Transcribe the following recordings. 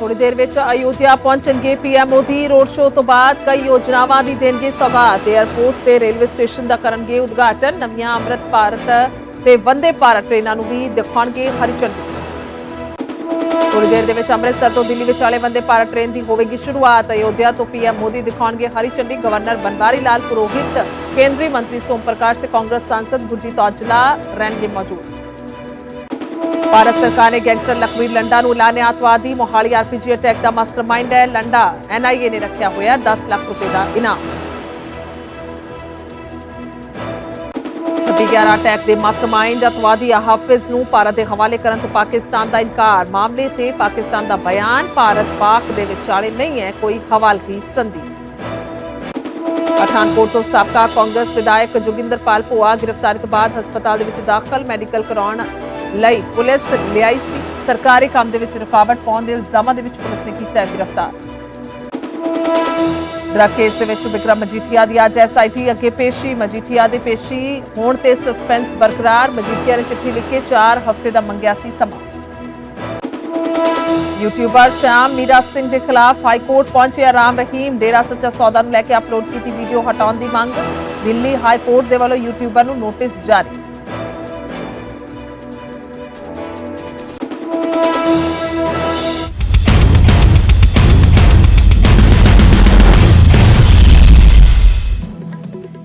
ਥੋੜੀ ਦੇਰ ਵਿੱਚ ਅਯੋਧਿਆ ਪਹੁੰਚਣਗੇ ਪੀਐਮ ਮੋਦੀ। ਰੋਡ ਸ਼ੋਅ ਤੋਂ ਬਾਅਦ ਕਈ ਯੋਜਨਾਵਾਂ ਦੀ ਦੇਣਗੇ ਸੌਗਾਤ 에ਅਰਪੋਰਟ ਤੇ ਰੇਲਵੇ ਸਟੇਸ਼ਨ ਦਾ ਕਰਨਗੇ ਉਦਘਾਟਨ। ਨਵੀਆਂ ਅੰਮ੍ਰਿਤ ਭਾਰਤ ਤੇ ਵੰਦੇ ਭਾਰਤ ਟ੍ਰੇਨਾਂ ਨੂੰ ਵੀ ਦਿਖਾਉਣਗੇ ਹਰੀ ਝੰਡੀ। ਥੋੜੀ ਦੇਰ ਦੇ ਵਿੱਚ ਅੰਮ੍ਰਿਤਸਰ ਤੋਂ ਦਿੱਲੀ ਵਿਚਾਲੇ ਵੰਦੇ ਭਾਰਤ ਟ੍ਰੇਨ ਦੀ ਹੋਵੇਗੀ ਸ਼ੁਰੂਆਤ। ਅਯੋਧਿਆ ਤੋਂ ਪੀਐਮ ਮੋਦੀ ਦਿਖਾਉਣਗੇ ਹਰੀ ਝੰਡੀ। ਗਵਰਨਰ ਬਨਵਾਰੀ ਲਾਲ ਪੁਰੋਹਿਤ। ਕੇਂਦਰੀ ਮੰਤਰੀ ਸੋਮ ਪ੍ਰਕਾਸ਼ ਤੇ ਕਾਂਗਰਸ ਸਾਂਸਦ ਗੁਰਜੀਤ ਔਜਲਾ ਰਹਿਣਗੇ ਮੌਜੂਦ। ਭਾਰਤ ਸਰਕਾਰ ਨੇ ਗੈਂਗਸਟਰ ਲਖਵੀਰ ਲੰਡਾ ਨੂੰ ਐਲਾਨਿਆ। ਅੱਤਵਾਦੀ ਮੋਹਾਲੀ ਆਰਪੀਜੀ ਅਟੈਕ ਦਾ ਮਾਸਟਰਮਾਈਂਡ ਹੈ। ਲੰਡਾ ਐਨਆਈਏ ਨੇ ਰੱਖਿਆ ਹੋਇਆ 10 ਲੱਖ ਰੁਪਏ ਦਾ ਇਨਾਮ। 11 ਅਟੈਕ ਦੇ ਮਾਸਟਰਮਾਈਂਡ ਅਤਵਾਦੀ ਹਾਫਿਜ਼ ਨੂੰ ਭਾਰਤ ਦੇ ਹਵਾਲੇ ਕਰਨ ਤੋਂ ਪਾਕਿਸਤਾਨ ਦਾ ਇਨਕਾਰ। ਮਾਮਲੇ ਤੇ ਪਾਕਿਸਤਾਨ ਦਾ ਬਿਆਨ, ਭਾਰਤ ਪਾਕ ਦੇ ਵਿਚਾਲੇ ਨਹੀਂ ਹੈ, ਕੋਈ ਹਵਾਲਗੀ ਸੰਧੀ। ਪਠਾਨਕੋਟ ਤੋਂ ਸਾਬਕਾ ਕਾਂਗਰਸ ਵਿਧਾਇਕ ਜੋਗਿੰਦਰਪਾਲ ਭੋਆ ਗ੍ਰਿਫਤਾਰੀ ਤੋਂ ਬਾਅਦ ਹਸਪਤਾਲ ਦੇ ਵਿੱਚ ਦਾਖਲ, ਮੈਡੀਕਲ ਕਰਾਉਣ ਲਈ ਪੁਲਿਸ ਲਿਆਈ ਸੀ। ਸਰਕਾਰੀ ਕੰਮ ਦੇ ਵਿੱਚ ਰੁਕਾਵਟ ਪਾਉਣ ਦੇ ਇਲਜ਼ਾਮਾਂ ਦੇ ਵਿੱਚ ਪੁਲਿਸ ਨੇ ਕੀਤਾ ਗ੍ਰਿਫਤਾਰ। ਡਰੱਗ ਕੇਸ ਦੇ ਵਿੱਚ ਵਿਕਰਮ ਮਜੀਠੀਆ ਦੀ ਅੱਜ ਐਸਆਈਟੀ ਅੱਗੇ ਪੇਸ਼ੀ। ਮਜੀਠੀਆ ਦੀ ਪੇਸ਼ੀ ਹੋਣ ਤੇ ਸਸਪੈਂਸ ਬਰਕਰਾਰ। ਮਜੀਠੀਆ ਨੇ ਚਿੱਠੀ ਲਿਖ ਕੇ 4 ਹਫ਼ਤੇ ਦਾ ਮੰਗਿਆ ਸੀ ਸਮਾਂ। ਯੂਟਿਊਬਰ ਸ਼ਾਮ ਮੀਰਾ ਸਿੰਘ ਦੇ ਖਿਲਾਫ ਹਾਈ ਕੋਰਟ ਪਹੁੰਚਿਆ ਰਾਮ ਰਹੀਮ। ਡੇਰਾ ਸੱਚਾ ਸੌਦਾ ਨੂੰ ਲੈ ਕੇ ਅਪਲੋਡ ਕੀਤੀ ਵੀਡੀਓ ਹਟਾਉਣ ਦੀ ਮੰਗ। ਦਿੱਲੀ ਹਾਈ ਕੋਰਟ ਦੇ ਵੱਲੋਂ ਯੂਟਿਊਬਰ ਨੂੰ ਨੋਟਿਸ ਜਾਰੀ।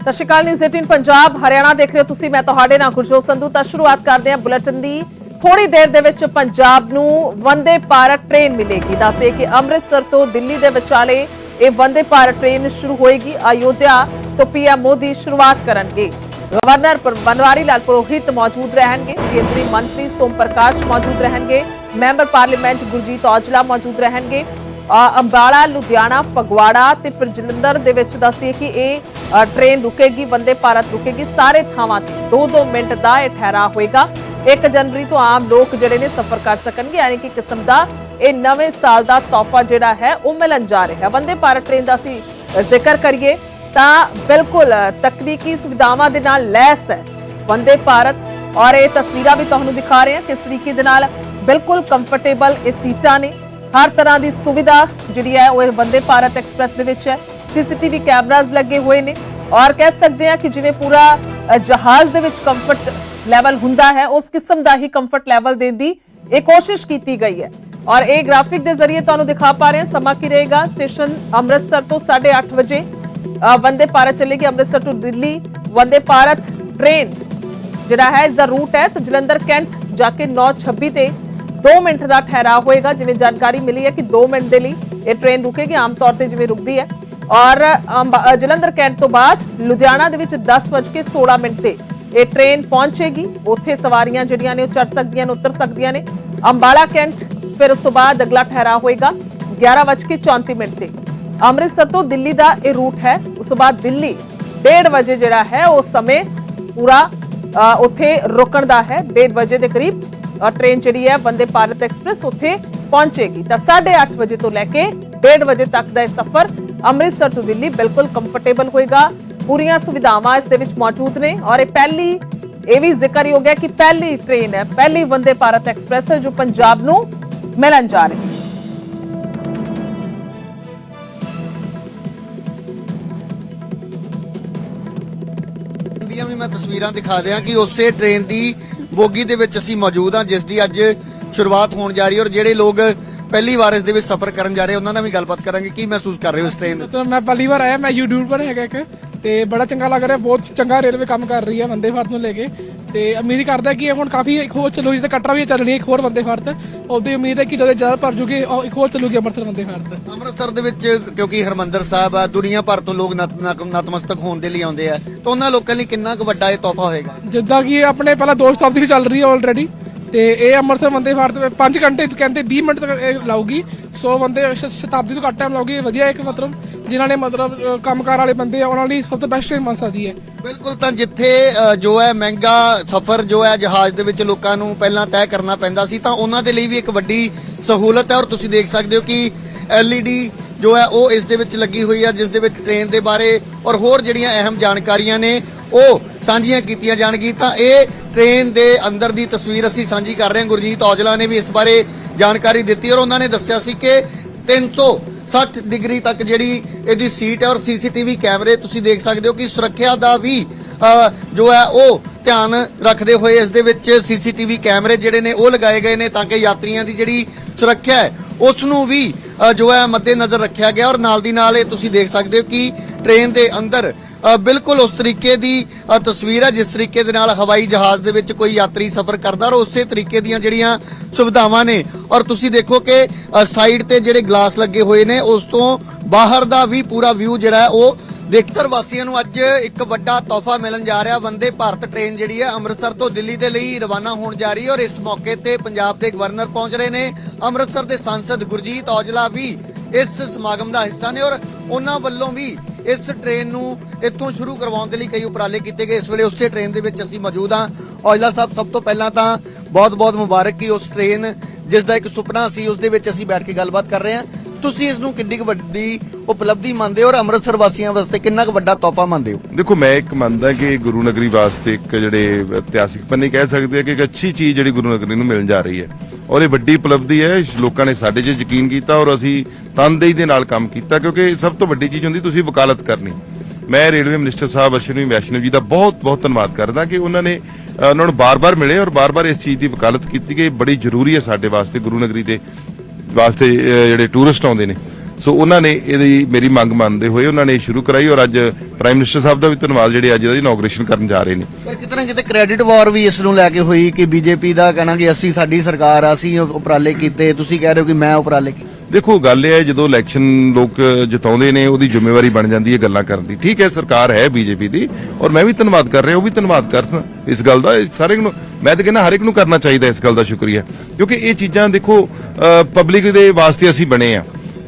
ਸਤਿ ਸ਼੍ਰੀ ਅਕਾਲ ਨਿਊਜ਼ 18 ਪੰਜਾਬ, ਹਰਿਆਣਾ ਦੇਖ ਰਹੇ ਹੋ ਤੁਸੀਂ, ਮੈਂ ਤੁਹਾਡੇ ਨਾਲ ਗੁਰਜੋਤ ਸੰਧੂ। ਤਾਂ ਸ਼ੁਰੂਆਤ ਕਰਦੇ ਹਾਂ ਬੁਲੇਟਿਨ ਦੀ। ਥੋੜੀ ਦੇਰ ਦੇ ਵਿੱਚ ਪੰਜਾਬ ਨੂੰ ਵੰਦੇ ਭਾਰਤ ਟ੍ਰੇਨ ਮਿਲੇਗੀ। ਦੱਸੇ ਕਿ ਅੰਮ੍ਰਿਤਸਰ ਤੋਂ ਦਿੱਲੀ ਦੇ ਵਿਚਾਲੇ ਇਹ ਵੰਦੇ ਭਾਰਤ ਟ੍ਰੇਨ ਸ਼ੁਰੂ ਹੋਏਗੀ। ਅਯੋਧਿਆ ਤੋਂ ਪੀਐਮ ਮੋਦੀ ਸ਼ੁਰੂਆਤ ਕਰਨਗੇ। ਗਵਰਨਰ ਬਨਵਾਰੀ ਲਾਲ ਪੁਰੋਹਿਤ ਮੌਜੂਦ ਰਹਿਣਗੇ। ਕੇਂਦਰੀ ਮੰਤਰੀ ਸੋਮ ਪ੍ਰਕਾਸ਼ ਮੌਜੂਦ ਰਹਿਣਗੇ। ਮੈਂਬਰ ਪਾਰਲੀਮੈਂਟ ਗੁਰਜੀਤ ਔਜਲਾ ਮੌਜੂਦ ਰਹਿਣਗੇ। ਅੰਬਾਲਾ ਲੁਧਿਆਣਾ ਫਗਵਾੜਾ ਤੇ ਫਿਰ ਜਲੰਧਰ ਦੇ ਵਿੱਚ ਦੱਸਦੀ ਕਿ ਇਹ ਅ, ਟ੍ਰੇਨ ਰੁਕੇਗੀ ਵੰਦੇ ਭਾਰਤ ਰੁਕੇਗੀ ਸਾਰੇ ਥਾਵਾਂ ਤੇ 2-2 ਮਿੰਟ ਦਾ ਇਹ ਠਹਿਰਾ ਹੋਏਗਾ। 1 ਜਨਵਰੀ ਤੋਂ ਆਮ ਲੋਕ ਜਿਹੜੇ ਨੇ ਸਫ਼ਰ ਕਰ ਸਕਣਗੇ ਯਾਨੀ ਕਿ ਕਿਸਮ ਦਾ ਇਹ ਨਵੇਂ ਸਾਲ ਦਾ ਤੋਹਫਾ ਜਿਹੜਾ ਹੈ ਉਹ ਮਿਲਣ ਜਾ ਰਿਹਾ ਹੈ। ਵੰਦੇ ਭਾਰਤ ਟ੍ਰੇਨ ਦਾ ਅਸੀਂ ਜ਼ਿਕਰ ਕਰੀਏ ਤਾਂ ਬਿਲਕੁਲ ਤਕਨੀਕੀ ਸੁਵਿਧਾਵਾਂ ਦੇ ਨਾਲ ਲੈਸ ਹੈ ਵੰਦੇ ਭਾਰਤ। ਔਰ ਇਹ ਤਸਵੀਰਾਂ ਵੀ ਤੁਹਾਨੂੰ ਦਿਖਾ ਰਹੇ ਹਾਂ ਕਿਸ ਤਰੀਕੇ ਦੇ ਨਾਲ ਬਿਲਕੁਲ ਕੰਫਰਟੇਬਲ ਇਹ ਸੀਟਾਂ ਨੇ। ਹਰ ਤਰ੍ਹਾਂ ਦੀ ਸੁਵਿਧਾ ਜਿਹੜੀ ਹੈ ਉਹ ਇਹ ਵੰਦੇ ਭਾਰਤ ਐਕਸਪ੍ਰੈਸ ਦੇ ਵਿੱਚ ਹੈ। ਸੀਸੀਟੀਵੀ ਕੈਮਰਾਜ਼ ਲੱਗੇ ਹੋਏ ਨੇ ਔਰ ਕਹਿ ਸਕਦੇ ਹਾਂ ਕਿ ਜਿਵੇਂ ਪੂਰਾ ਜਹਾਜ਼ ਦੇ ਵਿੱਚ ਕੰਫਰਟ ਲੈਵਲ ਹੁੰਦਾ ਹੈ, ਉਸ ਕਿਸਮ ਦਾ ਹੀ ਕੰਫਰਟ ਲੈਵਲ ਦੇਣ ਦੀ ਇਹ ਕੋਸ਼ਿਸ਼ ਕੀਤੀ ਗਈ ਹੈ। ਔਰ ਇਹ ਗ੍ਰਾਫਿਕ ਦੇ ਜ਼ਰੀਏ ਤੁਹਾਨੂੰ ਦਿਖਾ ਪਾ ਰਹੇ ਹਾਂ, ਸਮਾਂ ਕੀ ਰਹੇਗਾ? ਸਟੇਸ਼ਨ ਅੰਮ੍ਰਿਤਸਰ ਤੋਂ 8:30 ਵਜੇ। ਵੰਦੇ ਭਾਰਤ ਚੱਲੇਗੀ ਅੰਮ੍ਰਿਤਸਰ ਤੋਂ ਦਿੱਲੀ। ਵੰਦੇ ਭਾਰਤ ਟ੍ਰੇਨ ਜਿਹੜਾ ਹੈ, ਇਸ ਦਾ ਰੂਟ ਹੈ ਤਾਂ ਜਲੰਧਰ, ਕੈਂਟ ਜਾ ਕੇ 9:26 ਤੇ 2 ਮਿੰਟ ਦਾ ਠਹਿਰਾਅ ਹੋਏਗਾ, ਜਿਵੇਂ ਜਾਣਕਾਰੀ ਮਿਲੀ ਹੈ ਕਿ 2 ਮਿੰਟ ਦੇ ਲਈ ਇਹ ਟ੍ਰੇਨ ਰੁਕੇਗੀ, ਆਮ ਤੌਰ ਤੇ ਜਿਵੇਂ ਰੁਕਦੀ ਹੈ। ਔਰ ਅੰਬ- ਜਲੰਧਰ ਕੈਂਟ ਤੋਂ ਬਾਅਦ ਲੁਧਿਆਣਾ ਦੇ ਵਿੱਚ 10:16 ਮਿੰਟ ਤੇ ਇਹ ਟ੍ਰੇਨ ਪਹੁੰਚੇਗੀ। ਉੱਥੇ ਸਵਾਰੀਆਂ ਜਿਹੜੀਆਂ ਨੇ ਉਹ ਚੜ ਸਕਦੀਆਂ ਨੇ, ਉਤਰ ਸਕਦੀਆਂ ਨੇ। ਅੰਬਾਲਾ ਕੈਂਟ, ਫਿਰ ਉਸ ਤੋਂ ਬਾਅਦ ਅਗਲਾ ਠਹਿਰਾ ਹੋਏਗਾ 11:34 ਮਿੰਟ ਤੇ। ਅੰਮ੍ਰਿਤਸਰ ਤੋਂ ਦਿੱਲੀ ਦਾ ਇਹ ਰੂਟ ਹੈ। ਉਸ ਤੋਂ ਬਾਅਦ ਦਿੱਲੀ 1:30 ਵਜੇ ਜਿਹੜਾ ਹੈ ਉਸ ਸਮੇਂ ਪੂਰਾ ਉੱਥੇ ਰੁਕਣ ਦਾ ਹੈ। 1:30 ਵਜੇ ਦੇ ਕਰੀਬ ਟ੍ਰੇਨ ਜਿਹੜੀ ਹੈ ਵੰਦੇ ਭਾਰਤ ਐਕਸਪ੍ਰੈਸ ਉੱਥੇ ਪਹੁੰਚੇਗੀ। ਤਾਂ 8:30 ਵਜੇ ਤੋਂ ਲੈ ਕੇ 1:30 ਵਜੇ ਤੱਕ ਦਾ ਇਹ ਸਫ਼ਰ ਅੰਮ੍ਰਿਤਸਰ ਤੋਂ ਦਿੱਲੀ ਬਿਲਕੁਲ ਕੰਫਰਟੇਬਲ ਹੋਏਗਾ। ਪੂਰੀਆਂ ਸੁਵਿਧਾਵਾਂ ਇਸ ਦੇ ਵਿੱਚ ਮੌਜੂਦ ਨੇ ਔਰ ਇਹ ਪਹਿਲੀ, ਇਹ ਵੀ ਜ਼ਿਕਰ ਹੋ ਗਿਆ ਕਿ ਪਹਿਲੀ ਟ੍ਰੇਨ ਹੈ, ਪਹਿਲੀ ਵੰਦੇ ਭਾਰਤ ਐਕਸਪ੍ਰੈਸ ਹੈ ਜੋ ਪੰਜਾਬ ਨੂੰ ਮਿਲਣ ਜਾ ਰਹੀ ਹੈ। ਦੀਆਂ ਵੀ ਮੈਂ ਤਸਵੀਰਾਂ ਦਿਖਾ ਦਿਆਂ ਕਿ ਉਸੇ ਟ੍ਰੇਨ ਦੀ ਬੋਗੀ ਦੇ ਵਿੱਚ ਅਸੀਂ ਮੌਜੂਦ ਹਾਂ, ਜਿਸ ਦੀ ਅੱਜ ਸ਼ੁਰੂਆਤ ਹੋਣ ਜਾ ਰਹੀ ਹੈ ਔਰ ਜਿਹੜੇ ਲੋਕ ਪਹਿਲੀ ਵਾਰ ਇਸ ਦੇ ਵਿੱਚ ਸਫ਼ਰ ਕਰਨ ਜਾ ਰਹੇ, ਉਹਨਾਂ ਨਾਲ ਵੀ ਗੱਲਬਾਤ ਕਰਾਂਗੇ। ਕੀ ਮਹਿਸੂਸ ਕਰ ਰਹੇ ਹੋ ਇਸ ਟ੍ਰੇਨ ਦੇ ਮਤਲਬ ਮੈਂ ਪਹਿਲੀ ਵਾਰ ਆਇਆ, ਮੈਂ ਯੂਟਿਊਬਰ ਹੈਗਾ ਇੱਕ। ਤੇ ਬੜਾ ਚੰਗਾ ਲੱਗ ਰਿਹਾ ਬਹੁਤ ਚੰਗਾ ਰੇਲਵੇ ਕੰਮ ਕਰ ਰਹੀ ਹੈ ਵੰਦੇ ਭਾਰਤ ਨੂੰ ਲੈ ਕੇ। ਤੇ ਉਮੀਦ ਕਰਦਾ ਕਿ ਇਹ ਹੁਣ ਕਾਫੀ ਇੱਕ ਹੋਰ ਚੱਲੂਗੀ ਤੇ ਕਟਰਾ ਵੀ ਚੱਲਣੀ ਹੈ ਇੱਕ ਹੋਰ ਵੰਦੇ ਭਾਰਤ। ਉਹਦੀ ਉਮੀਦ ਹੈ ਕਿ ਜਦੋਂ ਜ਼ਿਆਦਾ ਭਰ ਜੂਗੀ ਉਹ ਇੱਕ ਹੋਰ ਚੱਲੂਗੀ ਅੰਮ੍ਰਿਤਸਰ ਵੰਦੇ ਭਾਰਤ। ਅੰਮ੍ਰਿਤਸਰ ਦੇ ਵਿੱਚ ਕਿਉਂਕਿ ਹਰਮੰਦਰ ਸਾਹਿਬ ਆ ਦੁਨੀਆ ਭਰ ਤੋਂ ਲੋਕ ਨਤਮਸਤਕ ਹੋਣ ਦੇ ਲਈ ਆਉਂਦੇ ਆ। ਤਾਂ ਉਹਨਾਂ ਲੋਕਾਂ ਲਈ ਕਿੰਨਾ ਕੁ ਵੱਡਾ ਇਹ ਤੋਹਫਾ ਹੋਏਗਾ? ਜਿੱਦਾਂ ਕਿ ਆਪਣੇ ਪਹਿਲਾਂ ਦੋ ਸ਼ਤਾਬਦੀ ਵੀ ਚੱਲ ਰਹੀ ਹੈ ਆਲਰੇਡੀ ਤੇ ਇਹ ਅੰਮ੍ਰਿਤਸਰ ਵੰਦੇ ਭਾਰਤ 5 ਘੰਟੇ ਕਹਿੰਦੇ 20 ਮਿੰਟ ਤੱਕ ਇਹ ਲਾਊਗੀ। ਸੋ ਵੰਦੇ ਸ਼- ਸ਼ਤਾਬਦੀ ਤੋਂ ਘੱਟ ਟਾਈਮ ਲਾਊਗੀ ਵਧੀਆ ਇੱਕ ਮਤਲਬ। ਜਿਨ੍ਹਾਂ ਨੇ ਮਤਲਬ ਅ, ਕੰਮਕਾਰ ਵਾਲੇ ਬੰਦੇ ਆ ਉਹਨਾਂ ਲਈ ਸਭ ਤੋਂ ਬੈਸਟ ਟ੍ਰੇਨ ਬਣ ਸਕਦੀ ਹੈ। ਬਿਲਕੁਲ ਤਾਂ ਜਿੱਥੇ ਅ, ਜੋ ਹੈ ਮਹਿੰਗਾ ਸਫ਼ਰ ਜੋ ਹੈ ਜਹਾਜ਼ ਦੇ ਵਿੱਚ ਲੋਕਾਂ ਨੂੰ ਪਹਿਲਾਂ ਤੈਅ ਕਰਨਾ ਪੈਂਦਾ ਸੀ ਤਾਂ ਉਹਨਾਂ ਦੇ ਲਈ ਵੀ ਇੱਕ ਵੱਡੀ ਸਹੂਲਤ ਹੈ। ਔਰ ਤੁਸੀਂ ਦੇਖ ਸਕਦੇ ਹੋ ਕਿ LED ਜੋ ਹੈ ਉਹ ਇਸ ਦੇ ਵਿੱਚ ਲੱਗੀ ਹੋਈ ਹੈ ਜਿਸ ਦੇ ਵਿੱਚ ਟ੍ਰੇਨ ਦੇ ਬਾਰੇ ਔਰ ਹੋਰ ਜਿਹੜੀਆਂ ਅਹਿਮ ਜਾਣਕਾਰੀਆਂ ਨੇ ਉਹ ਸਾਂਝੀਆਂ ਕੀਤੀਆਂ ਜਾਣਗੀਆਂ। ਤਾਂ ਇਹ ਟ੍ਰੇਨ ਦੇ ਅੰਦਰ ਦੀ ਤਸਵੀਰ ਅਸੀਂ ਸਾਂਝੀ ਕਰ ਰਹੇ ਹਾਂ। ਗੁਰਜੀਤ ਔਜਲਾ ਨੇ ਵੀ ਇਸ ਬਾਰੇ ਜਾਣਕਾਰੀ ਦਿੱਤੀ ਔਰ ਉਹਨਾਂ ਨੇ ਦੱਸਿਆ ਸੀ ਕਿ 360 ਡਿਗਰੀ ਤੱਕ ਜਿਹੜੀ ਇਹਦੀ ਸੀਟ ਹੈ ਔਰ ਸੀਸੀਟੀਵੀ ਕੈਮਰੇ ਤੁਸੀਂ ਦੇਖ ਸਕਦੇ ਹੋ ਕਿ ਸੁਰੱਖਿਆ ਦਾ ਵੀ ਜੋ ਹੈ ਉਹ ਧਿਆਨ ਰੱਖਦੇ ਹੋਏ ਇਸ ਦੇ ਵਿੱਚ ਸੀਸੀਟੀਵੀ ਕੈਮਰੇ ਜਿਹੜੇ ਨੇ ਉਹ ਲਗਾਏ ਗਏ ਨੇ ਤਾਂ ਕਿ ਯਾਤਰੀਆਂ ਦੀ ਜਿਹੜੀ ਸੁਰੱਖਿਆ ਹੈ, ਉਸ ਨੂੰ ਵੀ ਜੋ ਹੈ ਮੱਦੇ ਨਜ਼ਰ ਰੱਖਿਆ ਗਿਆ ਔਰ ਨਾਲ ਦੀ ਨਾਲ ਇਹ ਤੁਸੀਂ ਦੇਖ ਸਕਦੇ ਹੋ ਕਿ ਟ੍ਰੇਨ ਦੇ ਅੰਦਰ ਬਿਲਕੁਲ ਉਸ ਤਰੀਕੇ ਦੀ ਤਸਵੀਰ ਹੈ ਜਿਸ ਤਰੀਕੇ ਦੇ ਨਾਲ ਹਵਾਈ ਜਹਾਜ਼ ਦੇ ਵਿੱਚ ਕੋਈ ਯਾਤਰੀ ਸਫ਼ਰ ਕਰਦਾ ਔਰ ਉਸੇ ਤਰੀਕੇ ਦੀਆਂ ਜਿਹੜੀਆਂ ਸੁਵਿਧਾਵਾਂ ਨੇ। ਔਰ ਤੁਸੀਂ ਦੇਖੋ ਕਿ ਸਾਈਡ ਤੇ ਜਿਹੜੇ ਗਲਾਸ ਲੱਗੇ ਹੋਏ ਨੇ, ਉਸ ਤੋਂ ਬਾਹਰ ਦਾ ਵੀ ਪੂਰਾ ਵਿਊ ਜਿਹੜਾ ਹੈ, ਉਹ ਦੇਖਤਰ ਵਾਸੀਆਂ ਨੂੰ ਅੱਜ ਇੱਕ ਵੱਡਾ ਤੋਹਫਾ ਮਿਲਣ ਜਾ ਰਿਹਾ। ਵੰਦੇ ਭਾਰਤ ਟ੍ਰੇਨ ਜਿਹੜੀ ਹੈ, ਅੰਮ੍ਰਿਤਸਰ ਤੋਂ ਦਿੱਲੀ ਦੇ ਲਈ ਰਵਾਨਾ ਹੋਣ ਜਾ ਰਹੀ ਹੈ ਔਰ ਇਸ ਮੌਕੇ ਤੇ ਪੰਜਾਬ ਦੇ ਗਵਰਨਰ ਪਹੁੰਚ ਰਹੇ ਨੇ। ਅੰਮ੍ਰਿਤਸਰ ਦੇ ਸੰਸਦ ਗੁਰਜੀਤ ਔਜਲਾ ਵੀ ਇਸ ਸਮਾਗਮ ਦਾ ਹਿੱਸਾ ਨੇ ਔਰ ਉਹਨਾਂ ਵੱਲੋਂ ਵੀ ਇਸ ਟ੍ਰੇਨ ਨੂੰ ਇੱਥੋਂ ਸ਼ੁਰੂ ਕਰਵਾਉਣ ਦੇ ਲਈ ਕਈ ਉਪਰਾਲੇ ਕੀਤੇ ਗਏ। ਇਸ ਵੇਲੇ ਉਸੇ ਟ੍ਰੇਨ ਦੇ ਵਿੱਚ ਅਸੀਂ ਮੌਜੂਦ ਹਾਂ। ਔਜਲਾ ਸਾਹਿਬ, ਸਭ ਤੋਂ ਪਹਿਲਾਂ ਤਾਂ ਬਹੁਤ-ਬਹੁਤ ਮੁਬਾਰਕ ਕਿ ਉਸ ਟ੍ਰੇਨ ਜਿਸ ਦਾ ਇੱਕ ਸੁਪਨਾ ਸੀ, ਉਸ ਦੇ ਵਿੱਚ ਅਸੀਂ ਬੈਠ ਕੇ ਗੱਲਬਾਤ ਕਰ ਰਹੇ ਹਾਂ। ਤੁਸੀਂ ਇਸ ਨੂੰ ਕਿੰਨੀ ਕੁ ਵੱਡੀ ਉਪਲਬਧੀ ਮੰਨਦੇ ਹੋ ਔਰ ਅੰਮ੍ਰਿਤਸਰ ਵਾਸੀਆਂ ਵਾਸਤੇ ਕਿੰਨਾ ਕੁ ਵੱਡਾ ਤੋਹਫਾ ਮੰਨਦੇ ਹੋ? ਦੇਖੋ, ਮੈਂ ਇੱਕ ਮੰਨਦਾ ਕਿ ਗੁਰੂ ਨਗਰੀ ਵਾਸਤੇ ਇੱਕ ਜਿਹੜੇ ਇਤਿਹਾਸਿਕ ਪੰਨੇ ਕਹਿ ਸਕਦੇ ਆ ਕਿ ਇੱਕ ਅੱਛੀ ਚੀਜ਼ ਜਿਹੜੀ ਗੁਰੂ ਨਗਰੀ ਨੂੰ ਮਿਲਣ ਜਾ ਰਹੀ ਹੈ। ਔਰ ਇਹ ਵੱਡੀ ਉਪਲਬਧੀ ਹੈ, ਲੋਕਾਂ ਨੇ ਸਾਡੇ 'ਚ ਯਕੀਨ ਕੀਤਾ ਔਰ ਅਸੀਂ ਤਨਦੇਹੀ ਦੇ ਨਾਲ ਕੰਮ ਕੀਤਾ, ਕਿਉਂਕਿ ਸਭ ਤੋਂ ਵੱਡੀ ਚੀਜ਼ ਹੁੰਦੀ ਤੁਸੀਂ ਵਕਾਲਤ ਕਰਨੀ। ਮੈਂ ਰੇਲਵੇ ਮਿਨਿਸਟਰ ਸਾਹਿਬ ਅਸ਼ਵਨੀ ਵੈਸ਼ਨਵ ਜੀ ਦਾ ਬਹੁਤ ਬਹੁਤ ਧੰਨਵਾਦ ਕਰਦਾ ਕਿ ਉਹਨਾਂ ਨੇ ਉਹਨਾਂ ਨੂੰ ਬਾਰ-ਬਾਰ ਮਿਲੇ ਔਰ ਬਾਰ-ਬਾਰ ਇਸ ਚੀਜ਼ ਦੀ ਵਕਾਲਤ ਕੀਤੀ ਕਿ ਇਹ ਬੜੀ ਜ਼ਰੂਰੀ ਹੈ ਸਾਡੇ ਵਾਸਤੇ, ਗੁਰੂ ਨਗਰੀ ਦੇ ਵਾਸਤੇ ਜਿਹੜੇ ਟੂਰਿਸਟ ਆਉਂਦੇ ਨੇ। ਸੋ ਉਹਨਾਂ ਨੇ ਇਹਦੀ ਮੇਰੀ ਮੰਗ ਮੰਨਦੇ ਹੋਏ ਉਹਨਾਂ ਨੇ ਸ਼ੁਰੂ ਕਰਾਈ ਔਰ ਅੱਜ ਪ੍ਰਾਈਮ ਮਿਨਿਸਟਰ ਸਾਹਿਬ ਦਾ ਵੀ ਧੰਨਵਾਦ ਜਿਹੜੇ ਅੱਜ ਇਹਦਾ ਇਨੋਗ੍ਰੇਸ਼ਨ ਕਰਨ ਜਾ ਰਹੇ ਨੇ। ਪਰ ਕਿਤੇ ਨਾ ਕਿਤੇ ਕ੍ਰੈਡਿਟ ਵਾਰ ਵੀ ਇਸ ਨੂੰ ਲੈ ਕੇ ਹੋਈ ਕਿ ਬੀਜੇਪੀ ਦਾ ਕਹਿਣਾ ਕਿ ਅਸੀਂ ਸਾਡੀ ਸਰਕਾਰ ਆ ਅਸੀਂ ਉਪਰਾਲੇ ਕੀਤੇ ਤੁਸੀਂ ਕਹਿ ਰਹੇ ਹੋ ਕਿ ਮੈਂ ਉਪਰਾਲੇ ਕੀਤੇ। ਦੇਖੋ ਗੱਲ ਇਹ ਹੈ ਜਦੋਂ ਇਲੈਕਸ਼ਨ ਲੋਕ ਜਿਤਾਉਂਦੇ ਨੇ ਉਹਦੀ ਜ਼ਿੰਮੇਵਾਰੀ ਬਣ ਜਾਂਦੀ ਹੈ ਗੱਲਾਂ ਕਰਨ ਦੀ। ਠੀਕ ਹੈ ਸਰਕਾਰ ਹੈ ਬੀਜੇਪੀ ਦੀ ਔਰ ਮੈਂ ਵੀ ਧੰਨਵਾਦ ਕਰ ਰਿਹਾ ਉਹ ਵੀ ਧੰਨਵਾਦ ਕਰਨ ਇਸ ਗੱਲ ਦਾ। ਸਾਰੇ ਨੂੰ ਮੈਂ ਤਾਂ ਕਹਿੰਦਾ ਹਰ ਇੱਕ ਨੂੰ ਕਰਨਾ ਚਾਹੀਦਾ ਇਸ ਗੱਲ ਦਾ ਸ਼ੁਕਰੀਆ। ਕਿਉਂਕਿ ਇਹ ਚੀਜ਼ਾਂ ਦੇਖੋ ਪਬਲਿਕ ਦੇ ਵਾਸਤੇ ਅਸੀਂ ਬਣੇ ਆ।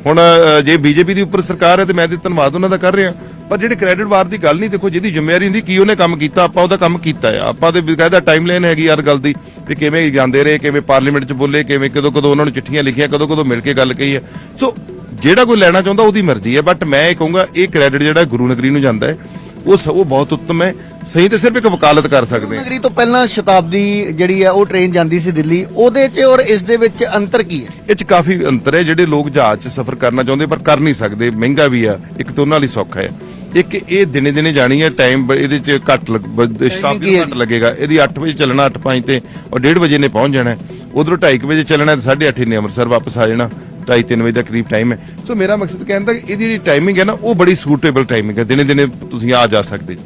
ਹੁਣ ਅ, ਜੇ ਬੀਜੇਪੀ ਦੀ ਉੱਪਰ ਸਰਕਾਰ ਹੈ ਤੇ ਮੈਂ ਤੇ ਧੰਨਵਾਦ ਉਹਨਾਂ ਦਾ ਕਰ ਰਿਹਾ। ਪਰ ਜਿਹੜੇ ਕ੍ਰੈਡਿਟ ਵਾਰ ਦੀ ਗੱਲ ਨਹੀਂ ਦੇਖੋ ਜਿਹਦੀ ਜ਼ਿੰਮੇਵਾਰੀ ਹੁੰਦੀ ਕੀ ਉਹਨੇ ਕੰਮ ਕੀਤਾ ਆਪਾਂ ਉਹਦਾ ਕੰਮ ਕੀਤਾ ਆ। ਆਪਾਂ ਤੇ ਬਕਾਇਦਾ ਟਾਈਮਲਾਈਨ ਹੈਗੀ ਯਾਰ ਗੱਲ ਦੀ ਵੀ ਕਿਵੇਂ ਜਾਂਦੇ ਰਹੇ ਕਿਵੇਂ ਪਾਰਲੀਮੈਂਟ 'ਚ ਬੋਲੇ ਕਿਵੇਂ ਕਦੋਂ ਕਦੋਂ ਉਹਨਾਂ ਨੂੰ ਚਿੱਠੀਆਂ ਲਿਖੀਆਂ ਕਦੋਂ ਕਦੋਂ ਮਿਲ ਕੇ ਗੱਲ ਕਹੀ ਹੈ ਸੋ ਜਿਹੜਾ ਕੋਈ ਲੈਣਾ ਚਾਹੁੰਦਾ ਉਹਦੀ ਮਰਜ਼ੀ ਹੈ ਬਟ ਮੈਂ ਇਹ ਕਹੂੰਗਾ ਇਹ ਕ੍ਰੈਡਿਟ ਜਿਹੜਾ ਗੁਰੂ ਨਗਰੀ ਨੂੰ ਜਾਂਦਾ ਹੈ ਉਹ ਸ- ਉਹ ਬਹੁਤ ਉੱਤਮ ਹੈ। ਸਹੀ ਤੇ ਸਿਰਫ ਇੱਕ ਵਕਾਲਤ ਕਰ ਸਕਦੇ ਹਾਂ। ਨਗਰੀ ਤੋਂ ਪਹਿਲਾਂ ਸ਼ਤਾਬਦੀ ਜਿਹੜੀ ਹੈ ਉਹ ਟ੍ਰੇਨ ਜਾਂਦੀ ਸੀ ਦਿੱਲੀ। ਉਹਦੇ 'ਚ ਔਰ ਇਸ ਦੇ ਵਿੱਚ ਅੰਤਰ ਕੀ ਹੈ? ਇਹ ਚ ਕਾਫੀ ਅੰਤਰ ਹੈ ਜਿਹੜੇ ਲੋਕ ਜਹਾਜ਼ 'ਚ ਸਫ਼ਰ ਕਰਨਾ ਚਾਹੁੰਦੇ ਪਰ ਕਰ ਨਹੀਂ ਸਕਦੇ। ਮਹਿੰਗਾ ਵੀ ਆ ਇੱਕ ਤਾਂ ਉਹਨਾਂ ਲਈ ਸੌਖਾ ਹੈ। ਇੱਕ ਇਹ ਦਿਨੇ ਦਿਨੇ ਜਾਣੀ ਹੈ ਟਾਈਮ ਇਹਦੇ 'ਚ ਘੱਟ ਲੱਗ- ਬ- ਸ਼ਤਾਬਦੀ ਕੀ ਹੈ ਘੱਟ ਲੱਗੇਗਾ। ਇਹਦੀ 8 ਵਜੇ ਚੱਲਣਾ 8:05 ਤੇ ਔਰ 1:30 ਵਜੇ ਨੇ ਪਹੁੰਚ ਜਾਣਾ ਉਧਰੋਂ 2:30 ਵਜੇ ਚੱਲਣਾ ਤੇ 8:30 ਨੇ ਅੰਮ੍ਰਿਤਸਰ ਵਾਪਸ ਆ ਜਾਣਾ। 2:30 ਵਜੇ ਦਾ ਕਰੀਬ ਟਾਈਮ ਹੈ। ਸੋ ਮੇਰਾ ਮਕਸਦ ਕਹਿਣ ਦਾ ਕਿ ਇਹਦੀ ਜਿਹੜੀ ਟਾਈਮਿੰਗ ਹੈ ਨਾ, ਉਹ ਬੜੀ ਸੂਟੇਬਲ ਟਾਈਮਿੰਗ ਹੈ। ਦਿਨੇ ਦਿਨੇ ਤੁਸੀਂ ਆ ਜਾ ਸਕਦੇ ਜੀ।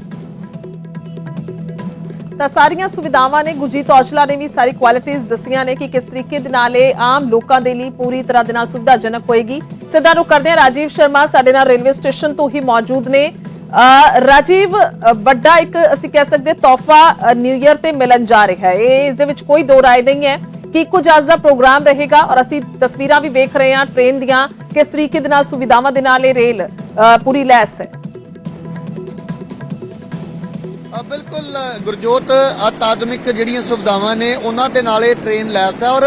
ਤਾਂ ਸਾਰੀਆਂ ਸੁਵਿਧਾਵਾਂ ਨੇ, ਗੁਰਜੀਤ ਔਜਲਾ ਨੇ ਵੀ ਸਾਰੀ ਕੁਆਲਿਟੀਆਂ ਦੱਸੀਆਂ ਨੇ ਕਿ ਕਿਸ ਤਰੀਕੇ ਦੇ ਨਾਲ ਇਹ ਆਮ ਲੋਕਾਂ ਦੇ ਲਈ ਪੂਰੀ ਤਰ੍ਹਾਂ ਦੇ ਨਾਲ ਸੁਵਿਧਾਜਨਕ ਹੋਏਗੀ। ਸਿੱਧਾ ਨੂੰ ਕਰਦੇ ਹਾਂ। ਰਾਜੀਵ ਸ਼ਰਮਾ ਸਾਡੇ ਨਾਲ ਰੇਲਵੇ ਸਟੇਸ਼ਨ ਤੋਂ ਹੀ ਮੌਜੂਦ ਨੇ। ਰਾਜੀਵ ਵੱਡਾ ਇੱਕ, ਅਸੀਂ ਕਹਿ ਸਕਦੇ ਤੋਹਫਾ ਨਿਊ ਇਅਰ ਤੇ ਮਿਲਣ ਜਾ ਰਿਹਾ ਹੈ। ਇਹ ਇਸ ਦੇ ਵਿੱਚ ਕੋਈ ਦੋ ਰਾਏ ਨਹੀਂ ਹੈ। ਕਿ ਕੁਝ ਅੱਜ ਦਾ ਪ੍ਰੋਗਰਾਮ ਰਹੇਗਾ ਔਰ ਅਸੀਂ ਤਸਵੀਰਾਂ ਵੀ ਵੇਖ ਰਹੇ ਹਾਂ ਟ੍ਰੇਨ ਦੀਆਂ ਕਿਸ ਤਰੀਕੇ ਦੇ ਨਾਲ ਸੁਵਿਧਾਵਾਂ ਦੇ ਨਾਲ ਇਹ ਰੇਲ ਪੂਰੀ ਲੈਸ ਹੈ। ਬਿਲਕੁਲ ਅ, ਗੁਰਜੋਤ ਅਤਆਧੁਨਿਕ ਜਿਹੜੀਆਂ ਸੁਵਿਧਾਵਾਂ ਨੇ ਉਹਨਾਂ ਦੇ ਨਾਲ ਇਹ ਟ੍ਰੇਨ ਲੈਸ ਹੈ ਔਰ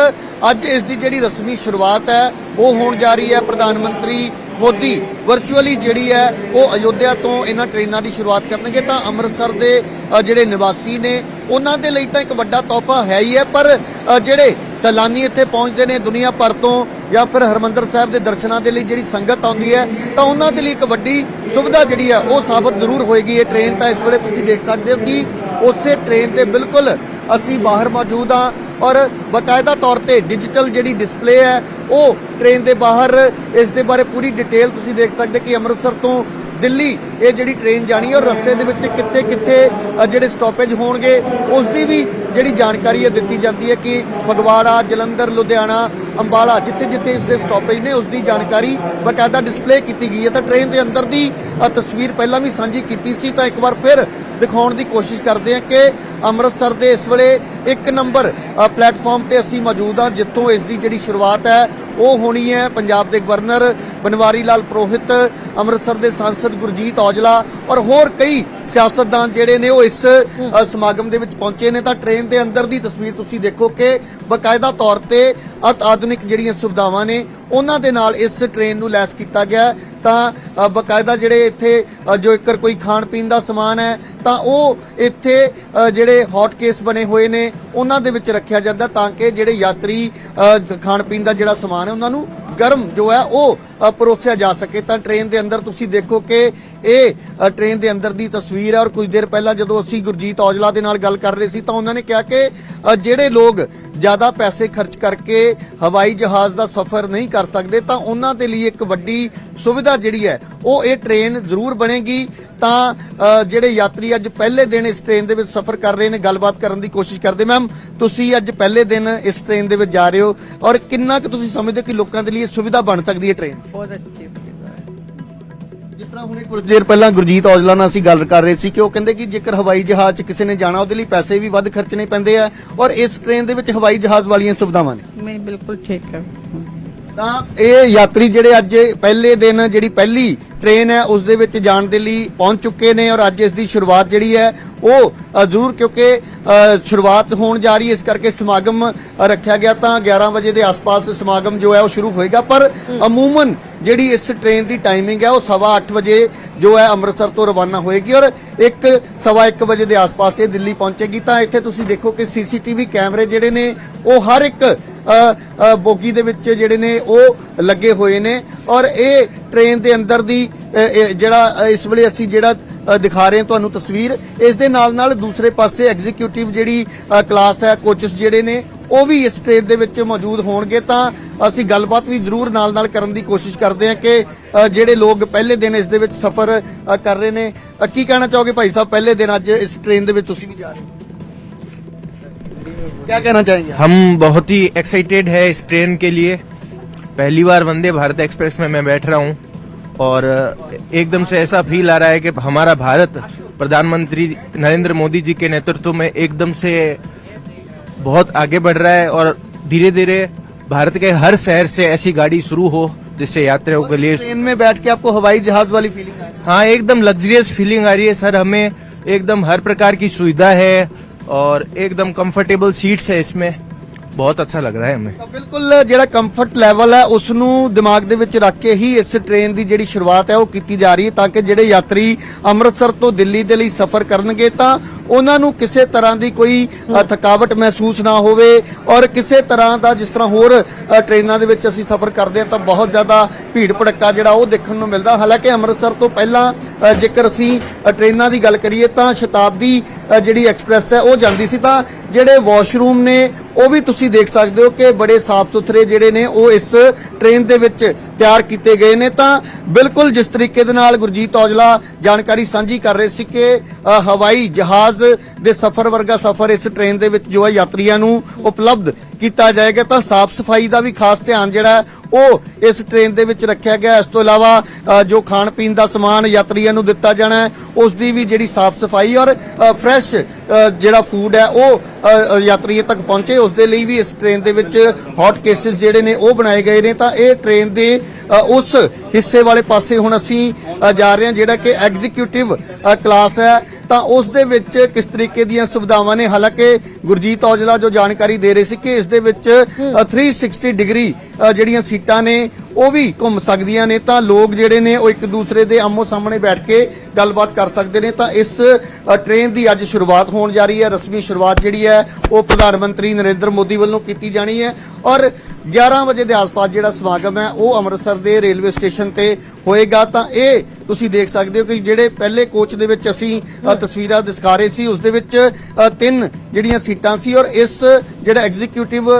ਅੱਜ ਇਸ ਦੀ ਜਿਹੜੀ ਰਸਮੀ ਸ਼ੁਰੂਆਤ ਹੈ ਉਹ ਹੋਣ ਜਾ ਰਹੀ ਹੈ ਪ੍ਰਧਾਨ ਮੰਤਰੀ ਮੋਦੀ ਵਰਚੁਅਲੀ ਜਿਹੜੀ ਹੈ ਉਹ ਅਯੋਧਿਆ ਤੋਂ ਇਹਨਾਂ ਟ੍ਰੇਨਾਂ ਦੀ ਸ਼ੁਰੂਆਤ ਕਰਨਗੇ ਤਾਂ ਅੰਮ੍ਰਿਤਸਰ ਦੇ ਜਿਹੜੇ ਨਿਵਾਸੀ ਨੇ, ਉਹਨਾਂ ਦੇ ਲਈ ਤਾਂ ਇੱਕ ਵੱਡਾ ਤੋਹਫਾ ਹੈ ਹੀ ਹੈ, ਪਰ ਜਿਹੜੇ ਸੈਲਾਨੀ ਇੱਥੇ ਪਹੁੰਚਦੇ ਨੇ ਦੁਨੀਆ ਭਰ ਤੋਂ ਜਾਂ ਫਿਰ ਹਰਮੰਦਰ ਸਾਹਿਬ ਦੇ ਦਰਸ਼ਨਾਂ ਦੇ ਲਈ ਜਿਹੜੀ ਸੰਗਤ ਆਉਂਦੀ ਹੈ, ਤਾਂ ਉਹਨਾਂ ਦੇ ਲਈ ਇੱਕ ਵੱਡੀ ਸੁਵਿਧਾ ਜਿਹੜੀ ਹੈ ਉਹ ਸਾਬਤ ਜ਼ਰੂਰ ਹੋਏਗੀ ਇਹ ਟ੍ਰੇਨ ਤਾਂ ਇਸ ਵੇਲੇ ਤੁਸੀਂ ਦੇਖ ਸਕਦੇ ਹੋ ਕਿ ਉਸੇ ਟ੍ਰੇਨ ਤੇ ਬਿਲਕੁਲ ਅਸੀਂ ਬਾਹਰ ਮੌਜੂਦ ਹਾਂ ਔਰ ਬਕਾਇਦਾ ਤੌਰ ਤੇ ਡਿਜੀਟਲ ਜਿਹੜੀ ਡਿਸਪਲੇ ਹੈ ਉਹ ਟ੍ਰੇਨ ਦੇ ਬਾਹਰ, ਇਸ ਦੇ ਬਾਰੇ ਪੂਰੀ ਡਿਟੇਲ ਤੁਸੀਂ ਦੇਖ ਸਕਦੇ ਕਿ ਅੰਮ੍ਰਿਤਸਰ ਤੋਂ ਦਿੱਲੀ ਇਹ ਜਿਹੜੀ ਟ੍ਰੇਨ ਜਾਣੀ ਹੈ ਔਰ ਰਸਤੇ ਦੇ ਵਿੱਚ ਕਿੱਥੇ ਕਿੱਥੇ ਜਿਹੜੇ ਸਟਾਪੇਜ ਹੋਣਗੇ ਉਸ ਦੀ ਵੀ ਜਿਹੜੀ ਜਾਣਕਾਰੀ ਹੈ ਦਿੱਤੀ ਜਾਂਦੀ ਹੈ ਕਿ ਫਗਵਾੜਾ, ਜਲੰਧਰ, ਲੁਧਿਆਣਾ, ਅੰਬਾਲਾ ਜਿੱਥੇ ਜਿੱਥੇ ਇਸ ਦੇ ਸਟਾਪੇਜ ਨੇ ਉਸ ਦੀ ਜਾਣਕਾਰੀ ਬਕਾਇਦਾ ਡਿਸਪਲੇ ਕੀਤੀ ਗਈ ਹੈ। ਤਾਂ ਟ੍ਰੇਨ ਦੇ ਅੰਦਰ ਦੀ ਤਸਵੀਰ ਪਹਿਲਾਂ ਵੀ ਸਾਂਝੀ ਕੀਤੀ ਸੀ, ਤਾਂ ਇੱਕ ਵਾਰ ਫਿਰ ਦਿਖਾਉਣ ਦੀ ਕੋਸ਼ਿਸ਼ ਕਰਦੇ ਹਾਂ ਕਿ ਅੰਮ੍ਰਿਤਸਰ ਦੇ ਇਸ ਵੇਲੇ ਇੱਕ ਨੰਬਰ ਅ, ਪਲੇਟਫਾਰਮ ਤੇ ਅਸੀਂ ਮੌਜੂਦ ਹਾਂ ਜਿੱਥੋਂ ਇਸ ਦੀ ਜਿਹੜੀ ਸ਼ੁਰੂਆਤ ਹੈ ਉਹ ਹੋਣੀ ਹੈ ਪੰਜਾਬ ਦੇ ਗਵਰਨਰ ਬਨਵਾਰੀ ਲਾਲ ਪ੍ਰੋਹਿਤ ਅੰਮ੍ਰਿਤਸਰ ਦੇ ਸੰਸਦ ਗੁਰਜੀਤ ਔਜਲਾ ਔਰ ਹੋਰ ਕਈ ਸਿਆਸਤਦਾਨ ਜਿਹੜੇ ਨੇ ਉਹ ਇਸ ਸਮਾਗਮ ਦੇ ਵਿੱਚ ਪਹੁੰਚੇ ਨੇ। ਤਾਂ ਟ੍ਰੇਨ ਦੇ ਅੰਦਰ ਦੀ ਤਸਵੀਰ ਤੁਸੀਂ ਦੇਖੋ ਕਿ ਬਕਾਇਦਾ ਤੌਰ ਤੇ ਅਤ ਆਧੁਨਿਕ ਜਿਹੜੀਆਂ ਸੁਵਿਧਾਵਾਂ ਨੇ ਉਹਨਾਂ ਦੇ ਨਾਲ ਇਸ ਟ੍ਰੇਨ ਨੂੰ ਲੈਸ ਕੀਤਾ ਗਿਆ ਤਾਂ ਬਕਾਇਦਾ ਜਿਹੜੇ ਇੱਥੇ ਜੋ ਇੱਕਰ ਕੋਈ ਖਾਣ ਪੀਣ ਦਾ ਸਮਾਨ ਹੈ ਤਾਂ ਉਹ ਇੱਥੇ ਜਿਹੜੇ ਹੌਟ ਕੇਸ ਬਣੇ ਹੋਏ ਨੇ ਉਹਨਾਂ ਦੇ ਵਿੱਚ ਰੱਖਿਆ ਜਾਂਦਾ ਤਾਂ ਕਿ ਜਿਹੜੇ ਯਾਤਰੀ ਅ, ਖਾਣ ਪੀਣ ਦਾ ਜਿਹੜਾ ਸਮਾਨ ਹੈ ਉਹਨਾਂ ਨੂੰ ਗਰਮ ਜੋ ਹੈ ਉਹ ਪਰੋਸਿਆ ਜਾ ਸਕੇ। ਤਾਂ ਟ੍ਰੇਨ ਦੇ ਅੰਦਰ ਤੁਸੀਂ ਦੇਖੋ ਕਿ ਇਹ ਟ੍ਰੇਨ ਦੇ ਅੰਦਰ ਦੀ ਤਸਵੀਰ ਹੈ ਔਰ ਕੁਝ ਦੇਰ ਪਹਿਲਾਂ ਜਦੋਂ ਅਸੀਂ ਗੁਰਜੀਤ ਔਜਲਾ ਦੇ ਨਾਲ ਗੱਲ ਕਰ ਰਹੇ ਸੀ ਤਾਂ ਉਹਨਾਂ ਨੇ ਕਿਹਾ ਕਿ ਜਿਹੜੇ ਲੋਕ ਜ਼ਿਆਦਾ ਪੈਸੇ ਖਰਚ ਕਰਕੇ ਹਵਾਈ ਜਹਾਜ਼ ਦਾ ਸਫ਼ਰ ਨਹੀਂ ਕਰ ਸਕਦੇ ਤਾਂ ਉਹਨਾਂ ਦੇ ਲਈ ਇੱਕ ਵੱਡੀ ਸੁਵਿਧਾ ਜਿਹੜੀ ਹੈ, ਉਹ ਇਹ ਟ੍ਰੇਨ ਜ਼ਰੂਰ ਬਣੇਗੀ। ਤਾਂ ਜਿਹੜੇ ਯਾਤਰੀ ਅੱਜ ਪਹਿਲੇ ਦਿਨ ਇਸ ਟ੍ਰੇਨ ਦੇ ਵਿੱਚ ਸਫ਼ਰ ਕਰ ਰਹੇ ਨੇ, ਗੱਲਬਾਤ ਕਰਨ ਦੀ ਕੋਸ਼ਿਸ਼ ਕਰਦੇ ਮੈਮ, ਤੁਸੀਂ ਅੱਜ ਪਹਿਲੇ ਦਿਨ ਇਸ ਟ੍ਰੇਨ ਦੇ ਵਿੱਚ ਜਾ ਰਹੇ ਹੋ ਔਰ ਕਿੰਨਾ ਕੁ ਤੁਸੀਂ ਸਮਝਦੇ ਕਿ ਲੋਕਾਂ ਦੇ ਲਈ ਇਹ ਸੁਵਿਧਾ ਬਣ ਸਕਦੀ ਹੈ ਟ੍ਰੇਨ ਬਹੁਤ ਅੱਛੀ। ਤਰ੍ਹਾਂ ਦੇਰ ਪਹਿਲਾਂ ਗੁਰਜੀਤ ਔਜਲਾ ਨਾਲ ਅਸੀਂ ਗੱਲ ਕਰ ਰਹੇ ਸੀ ਕਿ ਉਹ ਕਹਿੰਦੇ ਕਿ ਜੇਕਰ ਹਵਾਈ ਜਹਾਜ਼ 'ਚ ਕਿਸੇ ਨੇ ਜਾਣਾ ਉਹਦੇ ਲਈ ਪੈਸੇ ਵੀ ਵੱਧ ਖਰਚਣੇ ਪੈਂਦੇ ਆ ਔਰ ਇਸ ਟ੍ਰੇਨ ਦੇ ਵਿੱਚ ਹਵਾਈ ਜਹਾਜ਼ ਵਾਲੀਆਂ ਸੁਵਿਧਾਵਾਂ ਨੇ। ਨਹੀਂ ਬਿਲਕੁਲ ਠੀਕ ਹੈ। ਤਾਂ ਇਹ ਯਾਤਰੀ ਜਿਹੜੇ ਅੱਜ ਪਹਿਲੇ ਦਿਨ ਜਿਹੜੀ ਪਹਿਲੀ ਟ੍ਰੇਨ ਹੈ ਉਸ ਦੇ ਵਿੱਚ ਜਾਣ ਦੇ ਲਈ ਪਹੁੰਚ ਚੁੱਕੇ ਨੇ ਔਰ ਅੱਜ ਇਸ ਦੀ ਸ਼ੁਰੂਆਤ ਜਿਹੜੀ ਹੈ ਉਹ ਜ਼ਰੂਰ ਕਿਉਂਕਿ ਸ਼ੁਰੂਆਤ ਹੋਣ ਜਾ ਰਹੀ ਹੈ। ਇਸ ਕਰਕੇ ਸਮਾਗਮ ਰੱਖਿਆ ਗਿਆ ਤਾਂ 11 ਵਜੇ ਦੇ ਆਸ-ਪਾਸ ਸਮਾਗਮ ਜੋ ਹੈ ਉਹ ਸ਼ੁਰੂ ਹੋਏਗਾ। ਪਰ ਅਮੂਮਨ ਜਿਹੜੀ ਇਸ ਟ੍ਰੇਨ ਦੀ ਟਾਈਮਿੰਗ ਹੈ, ਉਹ ਸਵਾ ਅੱਠ ਵਜੇ ਜੋ ਹੈ ਅੰਮ੍ਰਿਤਸਰ ਤੋਂ ਰਵਾਨਾ ਹੋਏਗੀ ਔਰ ਇੱਕ ਸਵਾ ਇੱਕ ਵਜੇ ਦੇ ਆਸ-ਪਾਸ ਇਹ ਦਿੱਲੀ ਪਹੁੰਚੇਗੀ। ਤਾਂ ਇੱਥੇ ਤੁਸੀਂ ਦੇਖੋ ਕਿ ਸੀਸੀਟੀਵੀ ਕੈਮਰੇ ਜਿਹੜੇ ਨੇ, ਉਹ ਹਰ ਇੱਕ ਬੋਗੀ ਦੇ ਵਿੱਚ ਜਿਹੜੇ ਨੇ, ਉਹ ਲੱਗੇ ਹੋਏ ਨੇ ਔਰ ਇਹ ਟ੍ਰੇਨ ਦੇ ਅੰਦਰ ਦੀ ਜਿਹੜਾ ਇਸ ਵੇਲੇ ਅਸੀਂ ਜਿਹੜਾ ਦਿਖਾ ਰਹੇ ਹਾਂ ਤੁਹਾਨੂੰ ਤਸਵੀਰ, ਇਸ ਦੇ ਨਾਲ ਨਾਲ ਦੂਸਰੇ ਪਾਸੇ ਐਗਜ਼ੀਕਿਊਟਿਵ ਜਿਹੜੀ ਕਲਾਸ ਹੈ ਕੋਚਸ ਜਿਹੜੇ ਨੇ ਉਹ ਵੀ ਇਸ ਟ੍ਰੇਨ ਦੇ ਵਿੱਚ ਮੌਜੂਦ ਹੋਣਗੇ ਤਾਂ ਅਸੀਂ ਗੱਲਬਾਤ ਵੀ ਜ਼ਰੂਰ ਨਾਲ ਨਾਲ ਕਰਨ ਦੀ ਕੋਸ਼ਿਸ਼ ਕਰਦੇ ਹਾਂ ਕਿ ਅ, ਜਿਹੜੇ ਲੋਕ ਪਹਿਲੇ ਦਿਨ ਇਸ ਦੇ ਵਿੱਚ ਸਫ਼ਰ ਅ, ਕਰ ਰਹੇ ਨੇ ਅ, ਕੀ ਕਹਿਣਾ ਚਾਹੋਗੇ ਭਾਈ ਸਾਹਿਬ ਪਹਿਲੇ ਦਿਨ ਅੱਜ ਇਸ ਟ੍ਰੇਨ ਦੇ ਵਿੱਚ ਤੁਸੀਂ ਵੀ ਜਾ ਰਹੇ ਹੋ क्या कहना चाहेंगे आप? हम बहुत ही एक्साइटेड है इस ट्रेन के लिए पहली बार वंदे भारत एक्सप्रेस में मैं बैठ रहा हूँ और एकदम से ऐसा फील आ रहा है कि हमारा भारत प्रधानमंत्री नरेंद्र मोदी जी के नेतृत्व में एकदम से बहुत आगे बढ़ रहा है और धीरे धीरे भारत के हर शहर से ऐसी गाड़ी शुरू हो जिससे यात्रियों के लिए ट्रेन में बैठ के आपको हवाई जहाज वाली फीलिंग आई हाँ एकदम लग्जरियस फीलिंग आ रही है सर हमें एकदम हर प्रकार की सुविधा है और एकदम कंफर्टेबल सीट्स है इसमें बहुत अच्छा लग रहा है हमें ਤਾਂ ਬਿਲਕੁਲ ਜਿਹੜਾ ਕੰਫਰਟ ਲੈਵਲ ਹੈ ਉਸ ਨੂੰ ਦਿਮਾਗ ਦੇ ਵਿੱਚ ਰੱਖ ਕੇ ਹੀ ਇਸ ਟ੍ਰੇਨ ਦੀ ਜਿਹੜੀ ਸ਼ੁਰੂਆਤ ਹੈ ਉਹ ਕੀਤੀ ਜਾ ਰਹੀ ਹੈ ਤਾਂ ਕਿ ਜਿਹੜੇ ਯਾਤਰੀ ਅੰਮ੍ਰਿਤਸਰ ਤੋਂ ਦਿੱਲੀ ਦੇ ਲਈ ਸਫ਼ਰ ਕਰਨਗੇ ਤਾਂ ਉਹਨਾਂ ਨੂੰ ਕਿਸੇ ਤਰ੍ਹਾਂ ਦੀ ਕੋਈ ਥਕਾਵਟ ਮਹਿਸੂਸ ਨਾ ਹੋਵੇ ਔਰ ਕਿਸੇ ਤਰ੍ਹਾਂ ਦਾ ਜਿਸ ਤਰ੍ਹਾਂ ਹੋਰ ਅ, ਟ੍ਰੇਨਾਂ ਦੇ ਵਿੱਚ ਅਸੀਂ ਸਫ਼ਰ ਕਰਦੇ ਹਾਂ ਤਾਂ ਬਹੁਤ ਜ਼ਿਆਦਾ ਭੀੜ ਭੜੱਕਾ ਜਿਹੜਾ ਉਹ ਦੇਖਣ ਨੂੰ ਮਿਲਦਾ। ਹਾਲਾਂਕਿ ਅੰਮ੍ਰਿਤਸਰ ਤੋਂ ਪਹਿਲਾਂ ਜੇਕਰ ਅਸੀਂ ਅ, ਟ੍ਰੇਨਾਂ ਦੀ ਗੱਲ ਕਰੀਏ ਤਾਂ ਸ਼ਤਾਬਦੀ ਜਿਹੜੀ ਐਕਸਪ੍ਰੈਸ ਹੈ ਉਹ ਜਾਂਦੀ ਸੀ ਤਾਂ ਜਿਹੜੇ ਵਾਸ਼ਰੂਮ ਨੇ ਉਹ ਵੀ ਤੁਸੀਂ ਦੇਖ ਸਕਦੇ ਹੋ ਕਿ ਬੜੇ ਸਾਫ਼ ਸੁਥਰੇ ਜਿਹੜੇ ਨੇ ਉਹ ਇਸ ਟ੍ਰੇਨ ਦੇ ਵਿੱਚ ਤਿਆਰ ਕੀਤੇ ਗਏ ਨੇ ਤਾਂ ਬਿਲਕੁਲ ਜਿਸ ਤਰੀਕੇ ਦੇ ਨਾਲ ਗੁਰਜੀਤ ਔਜਲਾ ਜਾਣਕਾਰੀ ਸਾਂਝੀ ਕਰ ਰਹੇ ਸੀ ਕਿ ਹਵਾਈ ਜਹਾਜ਼ ਦੇ ਸਫ਼ਰ ਵਰਗਾ ਸਫ਼ਰ ਇਸ ਟ੍ਰੇਨ ਦੇ ਵਿੱਚ ਜੋ ਹੈ ਯਾਤਰੀਆਂ ਨੂੰ ਉਪਲਬਧ ਕੀਤਾ ਜਾਏਗਾ ਤਾਂ ਸਾਫ਼ ਸਫ਼ਾਈ ਦਾ ਵੀ ਖਾਸ ਧਿਆਨ ਜਿਹੜਾ ਉਹ ਇਸ ਟ੍ਰੇਨ ਦੇ ਵਿੱਚ ਰੱਖਿਆ ਗਿਆ। ਇਸ ਤੋਂ ਇਲਾਵਾ ਜੋ ਖਾਣ ਪੀਣ ਦਾ ਸਮਾਨ ਯਾਤਰੀਆਂ ਨੂੰ ਦਿੱਤਾ ਜਾਣਾ ਹੈ ਉਸ ਦੀ ਵੀ ਜਿਹੜੀ ਸਾਫ਼ ਸਫ਼ਾਈ ਔਰ ਫਰੈਸ਼ ਜਿਹੜਾ ਫੂਡ ਹੈ ਉਹ ਅ, ਯਾਤਰੀਆਂ ਤੱਕ ਪਹੁੰਚੇ। ਉਸ ਦੇ ਲਈ ਵੀ ਇਸ ਟ੍ਰੇਨ ਦੇ ਵਿੱਚ ਹੌਟ ਕੇਸਿਸ ਜਿਹੜੇ ਨੇ ਉਹ ਬਣਾਏ ਗਏ ਨੇ। ਤਾਂ ਇਹ ਟ੍ਰੇਨ ਦੇ ਉਸ ਹਿੱਸੇ ਵਾਲੇ ਪਾਸੇ ਹੁਣ ਅਸੀਂ ਜਾ ਰਹੇ ਹਾਂ ਜਿਹੜਾ ਕਿ ਐਗਜ਼ੀਕਿਊਟਿਵ ਕਲਾਸ ਹੈ। ਤਾਂ ਉਸ ਦੇ ਵਿੱਚ ਕਿਸ ਤਰੀਕੇ ਦੀਆਂ ਸੁਵਿਧਾਵਾਂ ਨੇ? ਹਾਲਾਂਕਿ ਗੁਰਜੀਤ ਔਜਲਾ ਜੋ ਜਾਣਕਾਰੀ ਦੇ ਰਹੇ ਸੀ ਕਿ ਇਸ ਦੇ ਵਿੱਚ ਅ, 360 ਡਿਗਰੀ ਜਿਹੜੀਆਂ ਸੀਟਾਂ ਨੇ ਉਹ ਵੀ ਘੁੰਮ ਸਕਦੀਆਂ ਨੇ। ਤਾਂ ਲੋਕ ਜਿਹੜੇ ਨੇ ਉਹ ਇੱਕ ਦੂਸਰੇ ਦੇ ਆਮੋ ਸਾਹਮਣੇ ਬੈਠ ਕੇ ਗੱਲਬਾਤ ਕਰ ਸਕਦੇ ਨੇ। ਤਾਂ ਇਸ ਅ, ਟ੍ਰੇਨ ਦੀ ਅੱਜ ਸ਼ੁਰੂਆਤ ਹੋਣ ਜਾ ਰਹੀ ਹੈ। ਰਸਮੀ ਸ਼ੁਰੂਆਤ ਜਿਹੜੀ ਹੈ ਉਹ ਪ੍ਰਧਾਨ ਮੰਤਰੀ ਨਰਿੰਦਰ ਮੋਦੀ ਵੱਲੋਂ ਕੀਤੀ ਜਾਣੀ ਹੈ। ਔਰ 11 ਵਜੇ ਦੇ ਆਸ-ਪਾਸ ਜਿਹੜਾ ਸਮਾਗਮ ਹੈ ਉਹ ਅੰਮ੍ਰਿਤਸਰ ਦੇ ਰੇਲਵੇ ਸਟੇਸ਼ਨ ਤੇ ਹੋਏਗਾ ਤਾਂ ਇਹ ਤੁਸੀਂ ਦੇਖ ਸਕਦੇ ਹੋ ਕਿ ਜਿਹੜੇ ਪਹਿਲੇ ਕੋਚ ਦੇ ਵਿੱਚ ਅਸੀਂ ਤਸਵੀਰਾਂ ਦਿਖਾ ਰਹੇ ਸੀ ਉਸ ਦੇ ਵਿੱਚ ਤਿੰਨ ਜਿਹੜੀਆਂ ਸੀਟਾਂ ਸੀ ਔਰ ਇਸ ਜਿਹੜਾ ਐਗਜ਼ੀਕਿਊਟਿਵ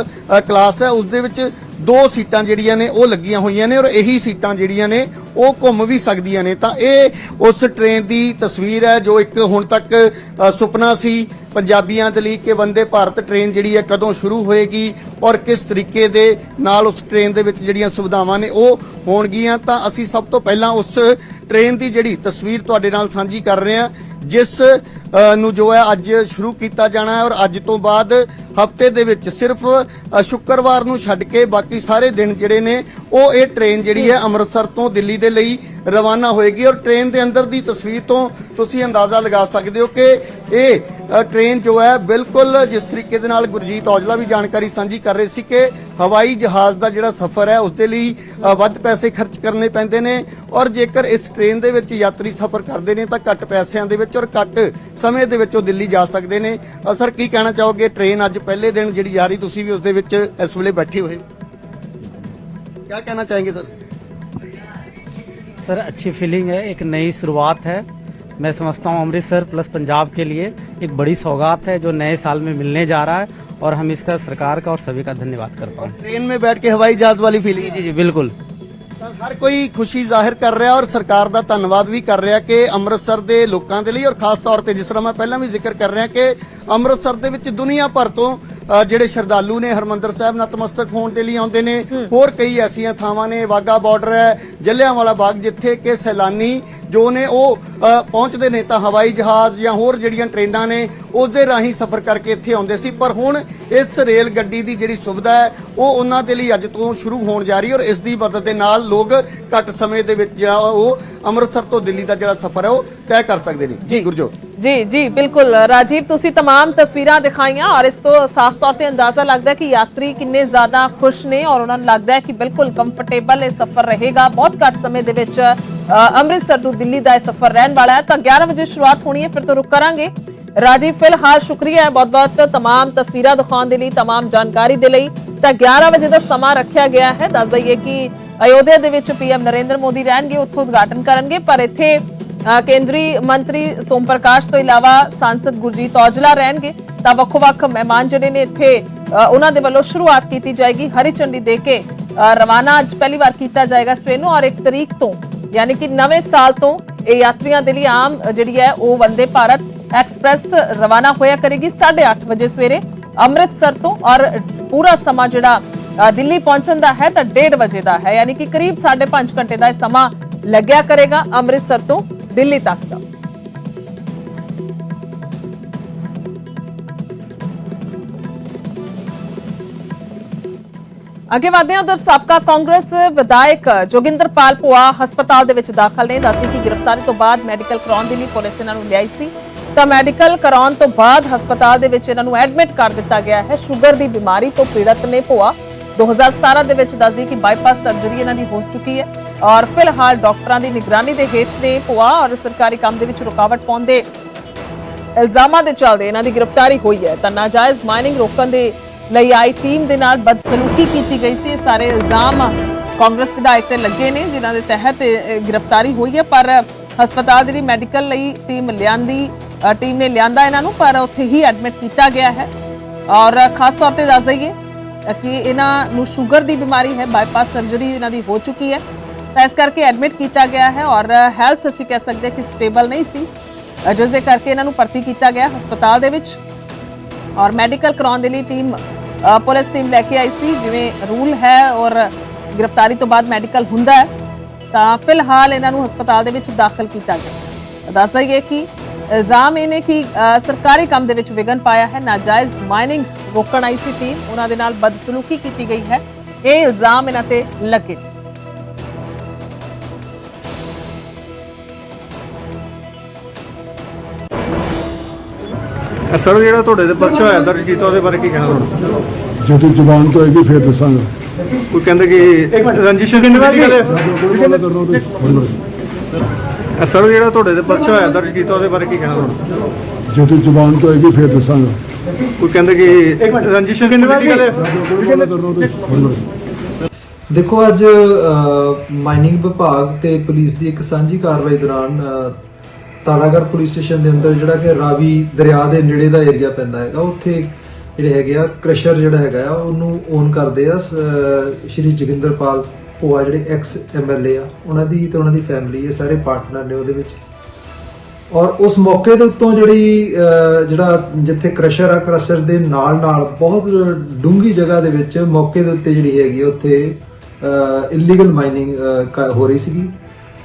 ਕਲਾਸ ਹੈ ਉਸ ਦੇ ਵਿੱਚ ਦੋ ਸੀਟਾਂ ਜਿਹੜੀਆਂ ਨੇ ਉਹ ਲੱਗੀਆਂ ਹੋਈਆਂ ਨੇ ਔਰ ਇਹੀ ਸੀਟਾਂ ਜਿਹੜੀਆਂ ਨੇ ਉਹ ਘੁੰਮ ਵੀ ਸਕਦੀਆਂ ਨੇ। ਤਾਂ ਇਹ ਉਸ ਟ੍ਰੇਨ ਦੀ ਤਸਵੀਰ ਹੈ ਜੋ ਇੱਕ ਹੁਣ ਤੱਕ ਸੁਪਨਾ ਸੀ ਪੰਜਾਬੀਆਂ ਦੇ ਲਈ ਕਿ ਵੰਦੇ ਭਾਰਤ ਟ੍ਰੇਨ ਜਿਹੜੀ ਹੈ ਕਦੋਂ ਸ਼ੁਰੂ ਹੋਏਗੀ ਔਰ ਕਿਸ ਤਰੀਕੇ ਦੇ ਨਾਲ ਉਸ ਟ੍ਰੇਨ ਦੇ ਵਿੱਚ ਜਿਹੜੀਆਂ ਸੁਵਿਧਾਵਾਂ ਨੇ ਉਹ ਹੋਣਗੀਆਂ। ਤਾਂ ਅਸੀਂ ਸਭ ਤੋਂ ਪਹਿਲਾਂ ਉਸ ਟ੍ਰੇਨ ਦੀ ਜਿਹੜੀ ਤਸਵੀਰ ਤੁਹਾਡੇ ਨਾਲ ਸਾਂਝੀ ਕਰ ਰਹੇ ਹਾਂ, ਜਿਸ ਨੂੰ ਜੋ ਹੈ ਅੱਜ ਸ਼ੁਰੂ ਕੀਤਾ ਜਾਣਾ ਹੈ ਔਰ ਅੱਜ ਤੋਂ ਬਾਅਦ ਹਫ਼ਤੇ ਦੇ ਵਿੱਚ ਸਿਰਫ ਸ਼ੁੱਕਰਵਾਰ ਨੂੰ ਛੱਡ ਕੇ ਬਾਕੀ ਸਾਰੇ ਦਿਨ ਜਿਹੜੇ ਨੇ ਉਹ ਇਹ ਟ੍ਰੇਨ ਜਿਹੜੀ ਹੈ ਅੰਮ੍ਰਿਤਸਰ ਤੋਂ ਦਿੱਲੀ ਦੇ ਲਈ ਰਵਾਨਾ ਹੋਏਗੀ ਔਰ ਟ੍ਰੇਨ ਦੇ ਅੰਦਰ ਦੀ ਤਸਵੀਰ ਤੋਂ ਤੁਸੀਂ ਅੰਦਾਜ਼ਾ ਲਗਾ ਸਕਦੇ ਹੋ ਕਿ ਇਹ ਅ, ਟ੍ਰੇਨ ਜੋ ਹੈ ਬਿਲਕੁਲ ਜਿਸ ਤਰੀਕੇ ਦੇ ਨਾਲ ਗੁਰਜੀਤ ਔਜਲਾ ਵੀ ਜਾਣਕਾਰੀ ਸਾਂਝੀ ਕਰ ਰਹੇ ਸੀ ਕਿ ਹਵਾਈ ਜਹਾਜ਼ ਦਾ ਜਿਹੜਾ ਸਫ਼ਰ ਹੈ ਉਸ ਦੇ ਲਈ ਵੱਧ ਪੈਸੇ ਖਰਚ ਕਰਨੇ ਪੈਂਦੇ ਨੇ ਔਰ ਜੇਕਰ ਇਸ ਟ੍ਰੇਨ ਦੇ ਵਿੱਚ ਯਾਤਰੀ ਸਫ਼ਰ ਕਰਦੇ ਨੇ ਤਾਂ ਘੱਟ ਪੈਸਿਆਂ ਦੇ ਵਿੱਚ ਔਰ ਘੱਟ ਸਮੇਂ ਦੇ ਵਿੱਚ ਉਹ ਦਿੱਲੀ ਜਾ ਸਕਦੇ ਨੇ ਸਰ ਕੀ ਕਹਿਣਾ ਚਾਹੋਗੇ ਟ੍ਰੇਨ ਅੱਜ ਪਹਿਲੇ ਦਿਨ ਜਿਹੜੀ ਜਾ ਰਹੀ ਤੁਸੀਂ ਵੀ ਉਸ ਦੇ ਵਿੱਚ ਇਸ ਵੇਲੇ ਬੈਠੇ ਹੋਏ क्या कहना चाहेंगे सर सर अच्छी फीलिंग है एक नई शुरुआत है मैं समझता हूँ अमृतसर प्लस पंजाब के लिए एक बड़ी सौगात है जो नए साल में मिलने जा रहा है और हम इसका सरकार का और सभी का धन्यवाद करता हूँ ट्रेन में बैठ के हवाई जहाज वाली फीलिंग जी जी बिल्कुल ਹਰ ਕੋਈ ਖੁਸ਼ੀ ਜ਼ਾਹਿਰ ਕਰ ਰਿਹਾ ਔਰ ਸਰਕਾਰ ਦਾ ਧੰਨਵਾਦ ਵੀ ਕਰ ਰਿਹਾ ਕਿ ਅੰਮ੍ਰਿਤਸਰ ਦੇ ਲੋਕਾਂ ਦੇ ਲਈ ਔਰ ਖਾਸ ਤੌਰ ਤੇ ਜਿਸ ਤਰ੍ਹਾਂ ਮੈਂ ਪਹਿਲਾਂ ਵੀ ਜ਼ਿਕਰ ਕਰ ਰਿਹਾ ਕਿ ਅੰਮ੍ਰਿਤਸਰ ਦੇ ਵਿੱਚ ਦੁਨੀਆ ਭਰ ਤੋਂ ਜਿਹੜੇ ਸ਼ਰਧਾਲੂ ਨੇ ਹਰਮੰਦਰ ਸਾਹਿਬ ਨਤਮਸਤਕ ਹੋਣ ਦੇ ਲਈ ਆਉਂਦੇ ਨੇ ਹੋਰ ਕਈ ਐਸੀਆਂ ਥਾਵਾਂ ਨੇ ਵਾਗਾ ਬਾਰਡਰ ਹੈ ਜਲਿਆਂਵਾਲਾ ਬਾਗ ਜਿੱਥੇ ਕਿ ਸੈਲਾਨੀ ਜੋ ਨੇ ਉਹ ਪਹੁੰਚਦੇ ਨੇ ਤਾਂ ਹਵਾਈ ਜਹਾਜ਼ ਜਾਂ ਹੋਰ ਜਿਹੜੀਆਂ ਟ੍ਰੇਨਾਂ ਨੇ ਉਸ ਦੇ ਰਾਹੀਂ ਸਫ਼ਰ ਕਰਕੇ ਇੱਥੇ ਆਉਂਦੇ ਸੀ। ਪਰ ਹੁਣ ਇਸ ਰੇਲ ਗੱਡੀ ਦੀ ਜਿਹੜੀ ਸੁਵਿਧਾ ਹੈ ਉਹ ਉਹਨਾਂ ਦੇ ਲਈ ਅੱਜ ਤੋਂ ਸ਼ੁਰੂ ਹੋਣ ਜਾ ਰਹੀ ਔਰ ਇਸ ਦੀ ਮਦਦ ਦੇ ਨਾਲ ਲੋਕ ਘੱਟ ਸਮੇਂ ਦੇ ਵਿੱਚ ਜਿਹੜਾ ਉਹ ਅੰਮ੍ਰਿਤਸਰ ਤੋਂ ਦਿੱਲੀ ਦਾ ਜਿਹੜਾ ਸਫ਼ਰ ਹੈ ਉਹ ਤੈਅ ਕਰ ਸਕਦੇ ਨੇ। ਜੀ। ਗੁਰਜੋਤ। ਜੀ ਜੀ ਬਿਲਕੁਲ ਰਾਜੀਵ ਤੁਸੀਂ तमाम ਤਸਵੀਰਾਂ ਦਿਖਾਈਆਂ ਔਰ ਇਸ ਤੋਂ ਸਾਫ਼ ਤੌਰ ਤੇ ਅੰਦਾਜ਼ਾ ਲੱਗਦਾ ਹੈ ਕਿ ਯਾਤਰੀ ਕਿੰਨੇ ਜ਼ਿਆਦਾ ਖੁਸ਼ ਨੇ ਔਰ ਉਹਨਾਂ ਨੂੰ ਲੱਗਦਾ ਹੈ ਕਿ ਬਿਲਕੁਲ ਕੰਫਰਟੇਬਲ ਇਹ ਸਫ਼ਰ ਰਹੇਗਾ ਬਹੁਤ ਘੱਟ ਸਮੇਂ ਦੇ ਵਿੱਚ ਅ, ਅੰਮ੍ਰਿਤਸਰ ਤੋਂ ਦਿੱਲੀ ਦਾ ਇਹ ਸਫ਼ਰ ਰਹਿਣ ਵਾਲਾ ਹੈ ਤਾਂ 11 ਵਜੇ ਸ਼ੁਰੂਆਤ ਹੋਣੀ ਹੈ ਫਿਰ ਤੋਂ ਰੁਕ ਕਰਾਂਗੇ ਰਾਜੀਵ ਫਿਲਹਾਲ ਸ਼ੁਕਰੀਆ ਹੈ ਬਹੁਤ ਬਹੁਤ तमाम ਤਸਵੀਰਾਂ ਦਿਖਾਉਣ ਦੇ ਲਈ तमाम ਜਾਣਕਾਰੀ ਦੇ ਲਈ ਤਾਂ 11 ਵਜੇ ਦਾ ਸਮਾਂ ਰੱਖਿਆ ਗਿਆ ਹੈ ਦੱਸ ਦਈਏ ਕਿ ਅਯੋਧਿਆ ਦੇ ਵਿੱਚ ਪੀਐਮ ਨਰਿੰਦਰ ਮੋਦੀ ਰਹਿਣਗੇ ਉੱਥੋਂ ਉਦਘਾਟਨ ਕਰਨਗੇ ਪਰ ਇੱਥੇ ਅ, ਕੇਂਦਰੀ ਮੰਤਰੀ ਸੋਮ ਪ੍ਰਕਾਸ਼ ਤੋਂ ਇਲਾਵਾ ਸਾਂਸਦ ਗੁਰਜੀਤ ਔਜਲਾ ਰਹਿਣਗੇ, ਤਾਂ ਵੱਖੋ-ਵੱਖ ਮਹਿਮਾਨ ਜਿਹੜੇ ਨੇ ਇੱਥੇ ਉਹਨਾਂ ਦੇ ਵੱਲੋਂ ਸ਼ੁਰੂਆਤ ਕੀਤੀ ਜਾਏਗੀ ਹਰੀ ਝੰਡੀ ਦੇ ਕੇ। ਰਵਾਨਾ ਅੱਜ ਪਹਿਲੀ ਵਾਰ ਕੀਤਾ ਜਾਏਗਾ ਇਸ ਨੂੰ ਔਰ 1 ਤਰੀਕ ਤੋਂ, ਯਾਨੀ ਕਿ ਨਵੇਂ ਸਾਲ ਤੋਂ ਇਹ ਯਾਤਰੀਆਂ ਦੇ ਲਈ ਆਮ ਜਿਹੜੀ ਹੈ ਉਹ ਵੰਦੇ ਭਾਰਤ ਐਕਸਪ੍ਰੈਸ ਰਵਾਨਾ ਹੋਇਆ ਕਰੇਗੀ 8:30 ਵਜੇ ਸਵੇਰੇ ਅੰਮ੍ਰਿਤਸਰ ਤੋਂ ਔਰ ਪੂਰਾ ਸਮਾਂ ਜਿਹੜਾ ਦਿੱਲੀ ਪਹੁੰਚਣ ਦਾ ਹੈ ਤਾਂ 1:30 ਵਜੇ ਦਾ ਹੈ, ਯਾਨੀ ਕਿ ਕਰੀਬ 5.5 ਘੰਟੇ ਦਾ ਇਹ ਸਮਾਂ ਲੱਗਿਆ ਕਰੇਗਾ ਅੰਮ੍ਰਿਤਸਰ ਤੋਂ। ਦਿੱਲੀ ਤੱਕ ਦਾ। ਅੱਗੇ ਵਧਦੇ ਹਾਂ ਉਧਰ ਸਾਬਕਾ ਕਾਂਗਰਸ ਵਿਧਾਇਕ ਜੋਗਿੰਦਰਪਾਲ ਪੁਆ ਹਸਪਤਾਲ ਦੇ ਵਿੱਚ ਦਾਖਲ ਨੇ। ਦੱਸਦੀ ਕਿ ਗ੍ਰਿਫਤਾਰੀ ਤੋਂ ਬਾਅਦ ਮੈਡੀਕਲ ਕਰਾਉਣ ਦੇ ਲਈ ਪੁਲਿਸ ਇਹਨਾਂ ਨੂੰ ਲਿਆਈ ਸੀ। ਤਾਂ ਮੈਡੀਕਲ ਕਰਾਉਣ ਤੋਂ ਬਾਅਦ ਹਸਪਤਾਲ ਦੇ ਵਿੱਚ ਇਹਨਾਂ ਨੂੰ ਐਡਮਿਟ ਕਰ ਦਿੱਤਾ ਗਿਆ ਹੈ। ਸ਼ੂਗਰ ਦੀ ਬਿਮਾਰੀ ਤੋਂ ਪੀੜਤ ਨੇ ਪੁਆ 2017 ਦੇ ਵਿੱਚ ਦੱਸਦੀ ਕਿ ਬਾਈਪਾਸ ਸਰਜਰੀ ਇਹਨਾਂ ਦੀ ਹੋ ਚੁੱਕੀ ਹੈ। ਔਰ ਫਿਲਹਾਲ ਡਾਕਟਰਾਂ ਦੀ ਨਿਗਰਾਨੀ ਦੇ ਹੇਠ ਨੇ ਪੁਆ ਔਰ ਸਰਕਾਰੀ ਕੰਮ ਦੇ ਵਿੱਚ ਰੁਕਾਵਟ ਪਾਉਂਦੇ ਇਲਜ਼ਾਮਾਂ ਦੇ ਚੱਲਦੇ ਇਹਨਾਂ ਦੀ ਗ੍ਰਿਫਤਾਰੀ ਹੋਈ ਹੈ। ਤਾਂ ਨਾਜਾਇਜ਼ ਮਾਈਨਿੰਗ ਰੋਕਣ ਦੇ ਲਈ ਆਈ ਟੀਮ ਦੇ ਨਾਲ ਬਦਸਲੂਕੀ ਕੀਤੀ ਗਈ ਸੀ। ਇਹ ਸਾਰੇ ਇਲਜ਼ਾਮ ਕਾਂਗਰਸ ਵਿਧਾਇਕ ਤੇ ਲੱਗੇ ਨੇ, ਜਿਨ੍ਹਾਂ ਦੇ ਤਹਿਤ ਗ੍ਰਿਫਤਾਰੀ ਹੋਈ ਹੈ। ਪਰ ਹਸਪਤਾਲ ਦੇ ਲਈ ਮੈਡੀਕਲ ਲਈ ਟੀਮ ਲਿਆਂਦੀ ਟੀਮ ਨੇ ਲਿਆਂਦਾ ਇਹਨਾਂ ਨੂੰ, ਪਰ ਉੱਥੇ ਹੀ ਐਡਮਿਟ ਕੀਤਾ ਗਿਆ ਹੈ। ਔਰ ਖਾਸ ਤੌਰ ਤੇ ਦੱਸ ਦਈਏ ਕਿ ਇਹਨਾਂ ਨੂੰ ਸ਼ੂਗਰ ਦੀ ਬਿਮਾਰੀ ਹੈ, ਬਾਈਪਾਸ ਸਰਜਰੀ ਇਹਨਾਂ ਦੀ ਹੋ ਚੁੱਕੀ ਹੈ। ਤਾਂ ਇਸ ਕਰਕੇ ਐਡਮਿਟ ਕੀਤਾ ਗਿਆ ਹੈ ਔਰ ਹੈਲਥ ਅਸੀਂ ਕਹਿ ਸਕਦੇ ਕਿ ਸਟੇਬਲ ਨਹੀਂ ਸੀ ਜਿਸ ਦੇ ਕਰਕੇ ਇਹਨਾਂ ਨੂੰ ਭਰਤੀ ਕੀਤਾ ਗਿਆ ਹਸਪਤਾਲ ਦੇ ਵਿੱਚ। ਔਰ ਮੈਡੀਕਲ ਕਰਾਉਣ ਦੇ ਲਈ ਟੀਮ ਪੁਲਿਸ ਟੀਮ ਲੈ ਕੇ ਆਈ ਸੀ, ਜਿਵੇਂ ਰੂਲ ਹੈ ਔਰ ਗ੍ਰਿਫਤਾਰੀ ਤੋਂ ਬਾਅਦ ਮੈਡੀਕਲ ਹੁੰਦਾ ਹੈ, ਤਾਂ ਫਿਲਹਾਲ ਇਹਨਾਂ ਨੂੰ ਹਸਪਤਾਲ ਦੇ ਵਿੱਚ ਦਾਖਲ ਕੀਤਾ ਗਿਆ। ਦੱਸ ਦਈਏ ਕਿ ਇਲਜ਼ਾਮ ਇਹ ਨੇ ਕਿ ਸਰਕਾਰੀ ਕੰਮ ਦੇ ਵਿੱਚ ਵਿਗਨ ਪਾਇਆ ਹੈ, ਨਾਜਾਇਜ਼ ਮਾਈਨਿੰਗ ਰੋਕਣ ਆਈ ਸੀ ਟੀਮ ਉਹਨਾਂ ਦੇ ਨਾਲ ਬਦਸਲੂਕੀ ਕੀਤੀ ਗਈ ਹੈ। ਇਹ ਇਲਜ਼ਾਮ ਇਹਨਾਂ ਤੇ ਲੱਗੇ। ਸਰ ਜਿਹੜਾ ਤੁਹਾਡੇ ਤੇ ਪਰਚਾ ਹੋਇਆ ਦਰਜ ਕੀਤਾ ਉਹਦੇ ਬਾਰੇ ਕੀ ਕਹਿਣਾ ਤੁਹਾਡਾ ਜਦੋਂ ਜ਼ੁਬਾਨ ਤੋਂ ਆਏਗੀ ਫਿਰ ਦੱਸਾਂਗਾ। ਕੋਈ ਕਹਿੰਦੇ ਕਿ ਰੰਜਿਸ਼ ਦੀ ਹੈ ਸਰ ਜਿਹੜਾ ਤੁਹਾਡੇ ਤੇ ਪਰਚਾ ਹੋਇਆ ਦਰਜ ਕੀਤਾ ਉਹਦੇ ਬਾਰੇ ਕੀ ਕਹਿਣਾ ਤੁਹਾਡਾ ਜਦੋਂ ਜ਼ੁਬਾਨ ਤੋਂ ਆਏਗੀ ਫਿਰ ਦੱਸਾਂਗਾ। ਕੋਈ ਕਹਿੰਦੇ ਕਿ ਰੰਜਿਸ਼ ਦੀ ਹੈ ਦੇਖੋ ਅੱਜ ਮਾਈਨਿੰਗ ਵਿਭਾਗ ਤੇ ਪੁਲਿਸ ਦੀ ਇੱਕ ਸਾਂਝੀ ਕਾਰਵਾਈ ਦੌਰਾਨ ਅ, ਤਾਲਾਗੜ੍ਹ ਪੁਲਿਸ ਸਟੇਸ਼ਨ ਦੇ ਅੰਦਰ ਜਿਹੜਾ ਕਿ ਰਾਵੀ ਦਰਿਆ ਦੇ ਨੇੜੇ ਦਾ ਏਰੀਆ ਪੈਂਦਾ ਹੈਗਾ ਉੱਥੇ ਜਿਹੜੇ ਹੈਗੇ ਆ ਕ੍ਰਸ਼ਰ ਜਿਹੜਾ ਹੈਗਾ ਆ ਉਹਨੂੰ ਓਨ ਕਰਦੇ ਆ ਸ- ਅ, ਸ਼੍ਰੀ ਜੋਗਿੰਦਰਪਾਲ ਭੋਆ ਜਿਹੜੇ ਐਕਸ ਐਮਐਲਏ ਆ ਉਹਨਾਂ ਦੀ ਤੇ ਉਹਨਾਂ ਦੀ ਫੈਮਿਲੀ ਇਹ ਸਾਰੇ ਪਾਰਟਨਰ ਨੇ ਉਹਦੇ ਵਿੱਚ। ਔਰ ਉਸ ਮੌਕੇ ਦੇ ਉੱਤੋਂ ਜਿਹੜੀ ਜਿਹੜਾ ਜਿੱਥੇ ਕ੍ਰਸ਼ਰ ਆ ਕ੍ਰਸ਼ਰ ਦੇ ਨਾਲ ਨਾਲ ਬਹੁਤ ਡੂੰਗੀ ਜਗ੍ਹਾ ਦੇ ਵਿੱਚ ਮੌਕੇ ਦੇ ਉੱਤੇ ਜਿਹੜੀ ਹੈਗੀ ਆ, ਉੱਥੇ ਇਲੀਗਲ ਮਾਈਨਿੰਗ ਹੋ ਰਹੀ ਸੀਗੀ।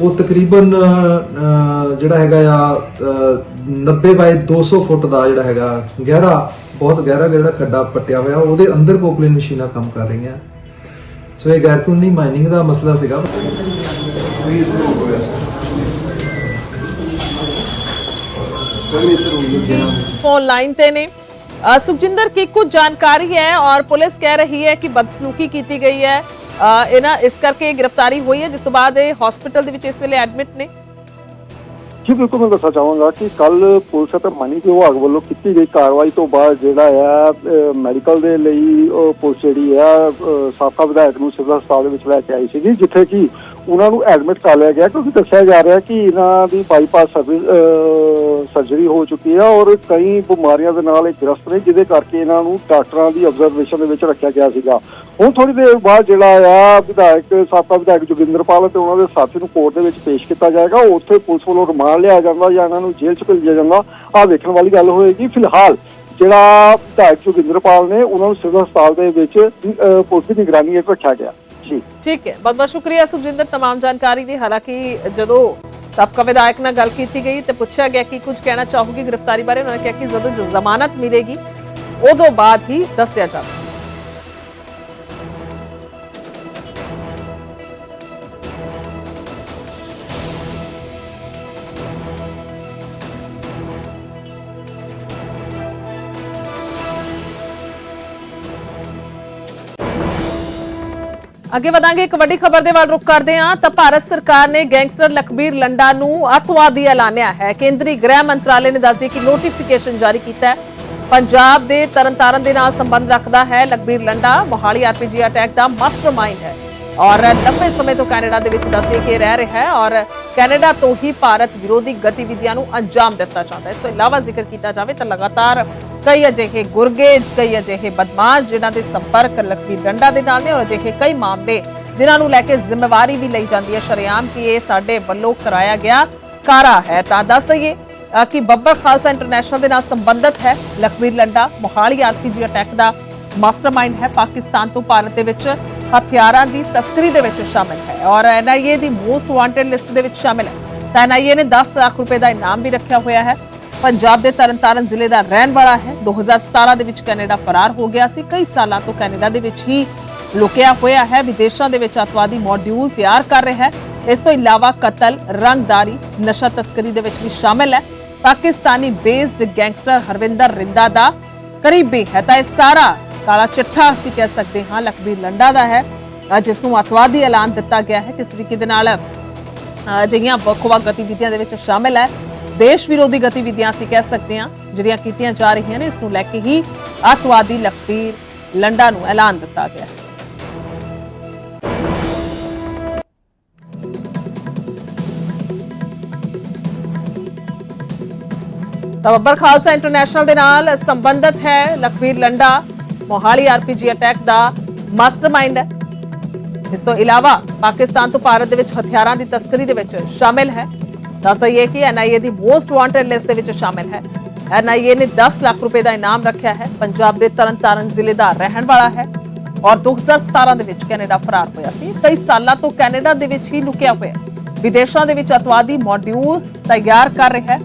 ਉਹ ਤਕਰੀਬਨ ਜਿਹੜਾ ਹੈਗਾ ਆ 90 ਬਾਈ 200 ਫੁੱਟ ਦਾ ਜਿਹੜਾ ਹੈਗਾ ਗਹਿਰਾ, ਬਹੁਤ ਗਹਿਰਾ ਜਿਹੜਾ ਖੱਡਾ ਪੱਟਿਆ ਹੋਇਆ, ਉਹਦੇ ਅੰਦਰ ਕੋਕਲੇਨ ਮਸ਼ੀਨਾਂ ਕੰਮ ਕਰ ਰਹੀਆਂ। ਸੋ ਇਹ ਗੈਰਕਾਨੂੰਨੀ ਮਾਈਨਿੰਗ ਦਾ ਮਸਲਾ ਸੀਗਾ। ਫੋਨ ਲਾਈਨ ਤੇ ਨੇ। ਸੁਖਜਿੰਦਰ ਕੀ ਕੁਝ ਜਾਣਕਾਰੀ ਹੈ ਔਰ ਪੁਲਿਸ ਕਹਿ ਰਹੀ ਹੈ ਕਿ ਬਦਸਲੂਕੀ ਕੀਤੀ ਗਈ ਹੈ। ਇਹਨਾਂ ਇਸ ਕਰਕੇ ਗ੍ਰਿਫਤਾਰੀ ਹੋਈ ਹੈ, ਜਿਸ ਤੋਂ ਬਾਅਦ ਇਹ ਹਸਪੀਟਲ ਦੇ ਵਿੱਚ ਇਸ ਵੇਲੇ ਐਡਮਿਟ ਨੇ। ਜੀ, ਬਿਲਕੁਲ ਮੈਂ ਦੱਸਣਾ ਚਾਹਾਂਗਾ ਕਿ ਕੱਲ ਪੁਲਿਸ ਅਤੇ ਮਾਨੀ ਵਿਭਾਗ ਵੱਲੋਂ ਕੀਤੀ ਗਈ ਕਾਰਵਾਈ ਤੋਂ ਬਾਅਦ ਜਿਹੜਾ ਆ ਮੈਡੀਕਲ ਦੇ ਲਈ ਉਹ ਪੁਲਿਸ ਜਿਹੜੀ ਆ ਸਾਬਕਾ ਵਿਧਾਇਕ ਨੂੰ ਸਿਵਲ ਹਸਪਤਾਲ ਦੇ ਵਿੱਚ ਲੈ ਕੇ ਆਈ ਸੀਗੀ, ਜਿੱਥੇ ਕਿ ਉਹਨਾਂ ਨੂੰ ਐਡਮਿਟ ਕਰ ਲਿਆ ਗਿਆ ਕਿਉਂਕਿ ਦੱਸਿਆ ਜਾ ਰਿਹਾ ਕਿ ਇਹਨਾਂ ਦੀ ਬਾਈਪਾਸ ਸਰਜਰੀ ਹੋ ਚੁੱਕੀ ਹੈ ਔਰ ਕਈ ਬਿਮਾਰੀਆਂ ਦੇ ਨਾਲ ਇਹ ਗ੍ਰਸਤ ਨੇ ਜਿਹਦੇ ਕਰਕੇ ਇਹਨਾਂ ਨੂੰ ਡਾਕਟਰਾਂ ਦੀ ਆਬਜ਼ਰਵੇਸ਼ਨ ਦੇ ਵਿੱਚ ਰੱਖਿਆ ਗਿਆ ਸੀਗਾ। ਹੁਣ ਥੋੜੀ ਦੇਰ ਬਾਅਦ ਜਿਹੜਾ ਆ ਵਿਧਾਇਕ ਸਾਬਕਾ ਵਿਧਾਇਕ ਜੋਗਿੰਦਰਪਾਲ ਤੇ ਉਹਨਾਂ ਦੇ ਸਾਥੀ ਨੂੰ ਕੋਰਟ ਦੇ ਵਿੱਚ ਪੇਸ਼ ਕੀਤਾ ਜਾਏਗਾ। ਉੱਥੇ ਪੁਲਿਸ ਵੱਲੋਂ ਰਿਮਾਂਡ ਲਿਆ ਜਾਂਦਾ ਜਾਂ ਇਹਨਾਂ ਨੂੰ ਜੇਲ੍ਹ 'ਚ ਭੇਜਿਆ ਜਾਂਦਾ। ਆ ਵੇਖਣ ਵਾਲੀ ਗੱਲ ਹੋਏਗੀ। ਫਿਲਹਾਲ ਜਿਹੜਾ ਵਿਧਾਇਕ ਜੋਗਿੰਦਰਪਾਲ ਨੇ ਉਹਨਾਂ ਨੂੰ ਸਿਵਲ ਹਸਪਤਾਲ ਦੇ ਵਿੱਚ ਅਹ, ਪੁਲਿਸ ਦੀ ਨਿਗਰਾਨੀ ਹੇਠ ਰੱਖਿਆ ਗਿਆ। ਜੀ ਠੀਕ ਹੈ ਬਹੁਤ ਬਹੁਤ ਸ਼ੁਕਰੀਆ ਸੁਖਜਿੰਦਰ तमाम ਜਾਣਕਾਰੀ ਦੀ ਹਾਲਾਂਕਿ ਜਦੋਂ ਸਾਬਕਾ ਵਿਧਾਇਕ ਨਾਲ ਗੱਲ ਕੀਤੀ ਗਈ ਤੇ ਪੁੱਛਿਆ ਗਿਆ ਕਿ ਕੁਝ ਕਹਿਣਾ ਚਾਹੋਗੇ ਗ੍ਰਿਫਤਾਰੀ ਬਾਰੇ ਉਹਨਾਂ ਨੇ ਕਿਹਾ ਕਿ ਜਦੋਂ ਜ- ਜ਼ਮਾਨਤ ਮਿਲੇਗੀ ਉਦੋਂ ਬਾਅਦ ਹੀ ਦੱਸਿਆ ਜਾਵੇ ਅੱਗੇ ਵਧਾਂਗੇ, ਇੱਕ ਵੱਡੀ ਖਬਰ ਦੇ ਵੱਲ ਰੁਖ ਕਰਦੇ ਹਾਂ। ਤਾਂ ਭਾਰਤ ਸਰਕਾਰ ਨੇ ਗੈਂਗਸਟਰ ਲਖਬੀਰ ਲੰਡਾ ਨੂੰ ਅੱਤਵਾਦੀ ਐਲਾਨਿਆ ਹੈ। ਕੇਂਦਰੀ ਗ੍ਰਹਿ ਮੰਤਰਾਲੇ ਨੇ ਦੱਸਿਆ ਕਿ ਨੋਟੀਫਿਕੇਸ਼ਨ ਜਾਰੀ ਕੀਤਾ ਹੈ। ਪੰਜਾਬ ਦੇ ਤਰਨਤਾਰਨ ਦੇ ਨਾਲ ਸੰਬੰਧ ਰੱਖਦਾ ਹੈ ਲਖਬੀਰ ਲੰਡਾ। ਮੋਹਾਲੀ ਆਰਪੀਜੀ ਅਟੈਕ ਦਾ ਮਾਸਟਰਮਾਈਂਡ ਹੈ। ਔਰ ਲੰਬੇ ਸਮੇਂ ਤੋਂ ਕੈਨੇਡਾ ਦੇ ਵਿੱਚ ਦੱਸਿਆ ਕਿ ਰਹਿ ਰਿਹਾ ਹੈ ਔਰ ਕੈਨੇਡਾ ਤੋਂ ਹੀ ਭਾਰਤ ਵਿਰੋਧੀ ਗਤੀਵਿਧੀਆਂ ਨੂੰ ਅੰਜਾਮ ਦਿੱਤਾ ਜਾਂਦਾ ਹੈ। ਇਸ ਤੋਂ ਇਲਾਵਾ ਜ਼ਿਕਰ ਕੀਤਾ ਜਾਵੇ ਤਾਂ ਲਗਾਤਾਰ ਕਈ ਅਜਿਹੇ ਗੁਰਗੇ, ਕਈ ਅਜਿਹੇ ਬਦਮਾਸ਼ ਜਿਨ੍ਹਾਂ ਦੇ ਸੰਪਰਕ ਲਖਬੀਰ ਡੰਡਾ ਦੇ ਨਾਲ ਨੇ ਔਰ ਅਜਿਹੇ ਕਈ ਮਾਮਲੇ ਜਿਨ੍ਹਾਂ ਨੂੰ ਲੈ ਕੇ ਜ਼ਿੰਮੇਵਾਰੀ ਵੀ ਲਈ ਜਾਂਦੀ ਹੈ। ਸ਼ਰੇਆਮ ਕਿ ਇਹ ਸਾਡੇ ਵੱਲੋਂ ਕਰਾਇਆ ਗਿਆ ਕਾਰਾ ਹੈ। ਤਾਂ ਦੱਸ ਦਈਏ ਕਿ ਬੱਬਰ ਖਾਲਸਾ ਇੰਟਰਨੈਸ਼ਨਲ ਦੇ ਨਾਲ ਸੰਬੰਧਿਤ ਹੈ ਲਖਬੀਰ ਲੰਡਾ ਮੋਹਾਲੀ ਆਰਪੀਜੀ ਅਟੈਕ ਦਾ ਮਾਸਟਰਮਾਈਂਡ ਹੈ। ਪਾਕਿਸਤਾਨ ਤੋਂ ਭਾਰਤ ਦੇ ਵਿੱਚ ਹਥਿਆਰਾਂ ਦੀ ਤਸਕਰੀ ਦੇ ਵਿੱਚ ਸ਼ਾਮਿਲ ਹੈ ਔਰ ਐਨਆਈਏ ਦੀ ਮੋਸਟ ਵਾਂਟਡ ਲਿਸਟ ਦੇ ਵਿੱਚ ਸ਼ਾਮਿਲ ਹੈ। ਤਾਂ ਐਨਆਈਏ ਨੇ 10 ਲੱਖ ਰੁਪਏ ਦਾ ਇਨਾਮ ਵੀ ਰੱਖਿਆ ਹੋਇਆ ਹੈ। ਪੰਜਾਬ ਦੇ ਤਰਨਤਾਰਨ ਜ਼ਿਲ੍ਹੇ ਦਾ ਰਹਿਣ ਵਾਲਾ ਹੈ। 2017 ਦੇ ਵਿੱਚ ਕੈਨੇਡਾ ਫਰਾਰ ਹੋ ਗਿਆ ਸੀ। ਕਈ ਸਾਲਾਂ ਤੋਂ ਕੈਨੇਡਾ ਦੇ ਵਿੱਚ ਹੀ ਲੁਕਿਆ ਹੋਇਆ ਹੈ। ਵਿਦੇਸ਼ਾਂ ਦੇ ਵਿੱਚ ਅਤਵਾਦੀ ਮੋਡਿਊਲ ਤਿਆਰ ਕਰ ਰਿਹਾ ਹੈ। ਇਸ ਤੋਂ ਇਲਾਵਾ ਕਤਲ ਰੰਗਦਾਰੀ ਨਸ਼ਾ ਤਸਕਰੀ ਦੇ ਵਿੱਚ ਵੀ ਸ਼ਾਮਿਲ ਹੈ। ਪਾਕਿਸਤਾਨੀ ਬੇਸਡ ਗੈਂਗਸਟਰ ਹਰਵਿੰਦਰ ਰਿੰਦਾ ਦਾ ਕਰੀਬੀ ਹੈ ਤਾਂ ਇਹ ਸਾਰਾ ਕਾਲਾ ਚਿੱਠਾ ਅਸੀਂ ਕਹਿ ਸਕਦੇ ਹਾਂ ਲਖਬੀਰ ਲੰਡਾ ਦਾ ਹੈ। ਅ, ਜਿਸ ਨੂੰ ਅਤਵਾਦੀ ਐਲਾਨ ਦਿੱਤਾ ਗਿਆ ਹੈ। ਕਿਸ ਤਰੀਕੇ ਦੇ ਨਾਲ ਅਜਿਹੀਆਂ ਵੱਖ-ਵੱਖ ਗਤੀਵਿਧੀਆਂ ਦੇ ਵਿੱਚ ਸ਼ਾਮਿਲ ਹੈ। ਦੇਸ਼ ਵਿਰੋਧੀ ਗਤੀਵਿਧੀਆਂ ਅਸੀਂ ਕਹਿ ਸਕਦੇ ਹਾਂ, ਜਿਹੜੀਆਂ ਕੀਤੀਆਂ ਜਾ ਰਹੀਆਂ ਨੇ, ਇਸ ਨੂੰ ਲੈ ਕੇ ਹੀ ਅਤਵਾਦੀ ਲਖਬੀਰ ਲੰਡਾ ਨੂੰ ਐਲਾਨ ਦਿੱਤਾ ਗਿਆ ਹੈ। ਤਾਂ ਬੱਬਰ ਖਾਲਸਾ ਇੰਟਰਨੈਸ਼ਨਲ ਦੇ ਨਾਲ ਸੰਬੰਧਿਤ ਹੈ ਲਖਵੀਰ ਲੰਡਾ, ਮੋਹਾਲੀ ਆਰਪੀਜੀ ਅਟੈਕ ਦਾ ਮਾਸਟਰਮਾਈਂਡ ਹੈ। ਇਸ ਤੋਂ ਇਲਾਵਾ ਪਾਕਿਸਤਾਨ ਤੋਂ ਭਾਰਤ ਦੇ ਵਿੱਚ ਹਥਿਆਰਾਂ ਦੀ ਤਸਕਰੀ ਦੇ ਵਿੱਚ ਸ਼ਾਮਿਲ ਹੈ। ਦੱਸ ਦਈਏ ਕਿ ਐਨਆਈਏ ਦੀ ਮੋਸਟ ਵਾਂਟਡ ਲਿਸਟ ਦੇ ਵਿੱਚ ਸ਼ਾਮਿਲ ਹੈ। ਐਨਆਈਏ ਨੇ 10 ਲੱਖ ਰੁਪਏ ਦਾ ਇਨਾਮ ਰੱਖਿਆ ਹੈ। ਪੰਜਾਬ ਦੇ ਤਰਨਤਾਰਨ ਜ਼ਿਲ੍ਹੇ ਦਾ ਰਹਿਣ ਵਾਲਾ ਹੈ ਔਰ 2017 ਦੇ ਵਿੱਚ ਕੈਨੇਡਾ ਫਰਾਰ ਹੋਇਆ ਸੀ। ਕਈ ਸਾਲਾਂ ਤੋਂ ਕੈਨੇਡਾ ਦੇ ਵਿੱਚ ਹੀ ਲੁਕਿਆ ਹੋਇਆ। ਵਿਦੇਸ਼ਾਂ ਦੇ ਵਿੱਚ ਅਤਵਾਦੀ ਮੋਡਿਊਲ ਤਿਆਰ ਕਰ ਰਿਹਾ ਹੈ।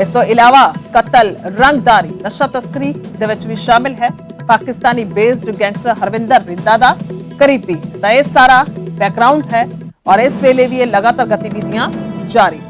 ਇਸ ਤੋਂ ਇਲਾਵਾ ਕਤਲ, ਰੰਗਦਾਰੀ, ਨਸ਼ਾ ਤਸਕਰੀ ਦੇ ਵਿੱਚ ਵੀ ਸ਼ਾਮਿਲ ਹੈ। ਪਾਕਿਸਤਾਨੀ ਬੇਸਡ ਗੈਂਗਸਟਰ ਹਰਵਿੰਦਰ ਰਿੰਦਾ ਦਾ ਕਰੀਬੀ ਦਾ ਇਹ ਸਾਰਾ ਬੈਕਗ੍ਰਾਉਂਡ ਹੈ ਔਰ ਇਸ ਵੇਲੇ ਵੀ ਇਹ ਲਗਾਤਾਰ ਗਤੀਵਿਧੀਆਂ ਜਾਰੀ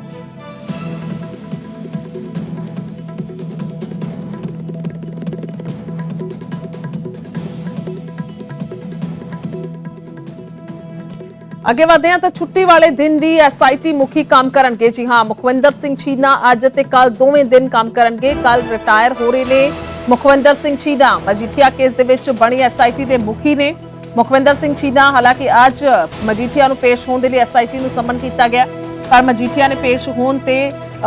ਅੱਗੇ ਵਧਦੇ ਹਾਂ ਤਾਂ ਛੁੱਟੀ ਵਾਲੇ ਦਿਨ ਵੀ ਐਸਆਈਟੀ ਮੁਖੀ ਕੰਮ ਕਰਨਗੇ। ਜੀ ਹਾਂ, ਮੁਖਵਿੰਦਰ ਸਿੰਘ ਛੀਨਾ ਅੱਜ ਤੇ ਕੱਲ ਦੋਵੇਂ ਦਿਨ ਕੰਮ ਕਰਨਗੇ। ਕੱਲ ਰਿਟਾਇਰ ਹੋ ਰਹੇ ਨੇ ਮੁਖਵਿੰਦਰ ਸਿੰਘ ਛੀਨਾ। ਮਜੀਠੀਆ ਕੇਸ ਦੇ ਵਿੱਚ ਬਣੀ ਐਸਆਈਟੀ ਦੇ ਮੁਖੀ ਨੇ। ਮੁਖਵਿੰਦਰ ਸਿੰਘ ਚੀਨਾ ਹਾਲਾਂਕਿ ਅੱਜ ਮਜੀਠੀਆ ਨੂੰ ਪੇਸ਼ ਹੋਣ ਦੇ ਲਈ ਐਸਆਈਟੀ ਨੂੰ ਸਮਨ ਕੀਤਾ ਗਿਆ। ਪਰ ਮਜੀਠੀਆ ਨੇ ਪੇਸ਼ ਹੋਣ ਤੇ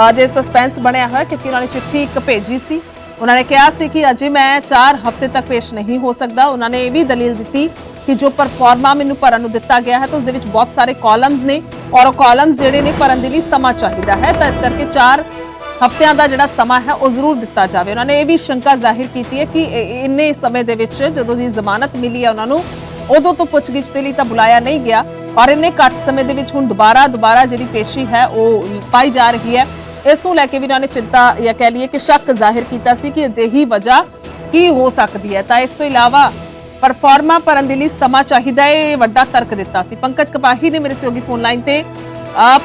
ਅਜੇ ਸਸਪੈਂਸ ਬਣਿਆ ਹੋਇਆ ਕਿਉਂਕਿ ਉਹਨਾਂ ਨੇ ਚਿੱਠੀ ਇੱਕ ਭੇਜੀ ਸੀ। ਉਹਨਾਂ ਨੇ ਕਿਹਾ ਸੀ ਕਿ ਅਜੇ ਮੈਂ 4 ਹਫ਼ਤੇ ਤੱਕ ਪੇਸ਼ ਨਹੀਂ ਹੋ ਸਕਦਾ। ਉਹਨਾਂ ਨੇ ਇਹ ਵੀ ਦਲੀਲ ਦਿੱਤੀ ਕਿ ਜੋ ਪਰਫਾਰਮਾ ਮੈਨੂੰ ਭਰਨ ਨੂੰ ਦਿੱਤਾ ਗਿਆ ਹੈ ਤਾਂ ਉਸ ਦੇ ਵਿੱਚ ਬਹੁਤ ਸਾਰੇ ਕਾਲਮਸ ਨੇ ਔਰ ਉਹ ਕਾਲਮਸ ਜਿਹੜੇ ਨੇ ਭਰਨ ਦੇ ਲਈ ਸਮਾਂ ਚਾਹੀਦਾ ਹੈ ਤਾਂ ਇਸ ਕਰਕੇ 4 ਹਫ਼ਤਿਆਂ ਦਾ ਜਿਹੜਾ ਸਮਾਂ ਹੈ ਉਹ ਜ਼ਰੂਰ ਦਿੱਤਾ ਜਾਵੇ। ਉਹਨਾਂ ਨੇ ਇਹ ਵੀ ਸ਼ੰਕਾ ਜ਼ਾਹਿਰ ਕੀਤੀ ਹੈ ਕਿ ਇੰਨੇ ਸਮੇਂ ਦੇ ਵਿੱਚ ਜਦੋਂ ਦੀ ਜ਼ਮਾਨਤ ਮਿਲੀ ਹੈ ਉਹਨਾਂ ਨੂੰ, ਉਦੋਂ ਤੋਂ ਪੁੱਛਗਿੱਛ ਦੇ ਲਈ ਤਾਂ ਬੁਲਾਇਆ ਨਹੀਂ ਗਿਆ ਔਰ ਇੰਨੇ ਘੱਟ ਸਮੇਂ ਦੇ ਵਿੱਚ ਹੁਣ ਦੁਬਾਰਾ ਦੁਬਾਰਾ ਜਿਹੜੀ ਪੇਸ਼ੀ ਹੈ ਉਹ ਪਾਈ ਜਾ ਰਹੀ ਹੈ। ਇਸ ਨੂੰ ਲੈ ਕੇ ਵੀ ਉਹਨਾਂ ਨੇ ਚਿੰਤਾ ਜਾਂ ਕਹਿ ਲਈਏ ਕਿ ਸ਼ੱਕ ਜ਼ਾਹਿਰ ਕੀਤਾ ਸੀ ਕਿ ਅਜਿਹੀ ਵਜ੍ਹਾ ਕੀ ਹੋ ਸਕਦੀ ਹੈ। ਤਾਂ ਇਸ ਤੋਂ ਇਲਾਵਾ ਪਰਫਾਰਮਾ ਭਰਨ ਦੇ ਲਈ ਸਮਾਂ ਚਾਹੀਦਾ ਹੈ ਇਹ ਵੱਡਾ ਤਰਕ ਦਿੱਤਾ ਸੀ। ਪੰਕਜ ਕਪਾਹੀ ਨੇ ਮੇਰੇ ਸਹਿਯੋਗੀ ਫੋਨ ਲਾਈਨ ਤੇ।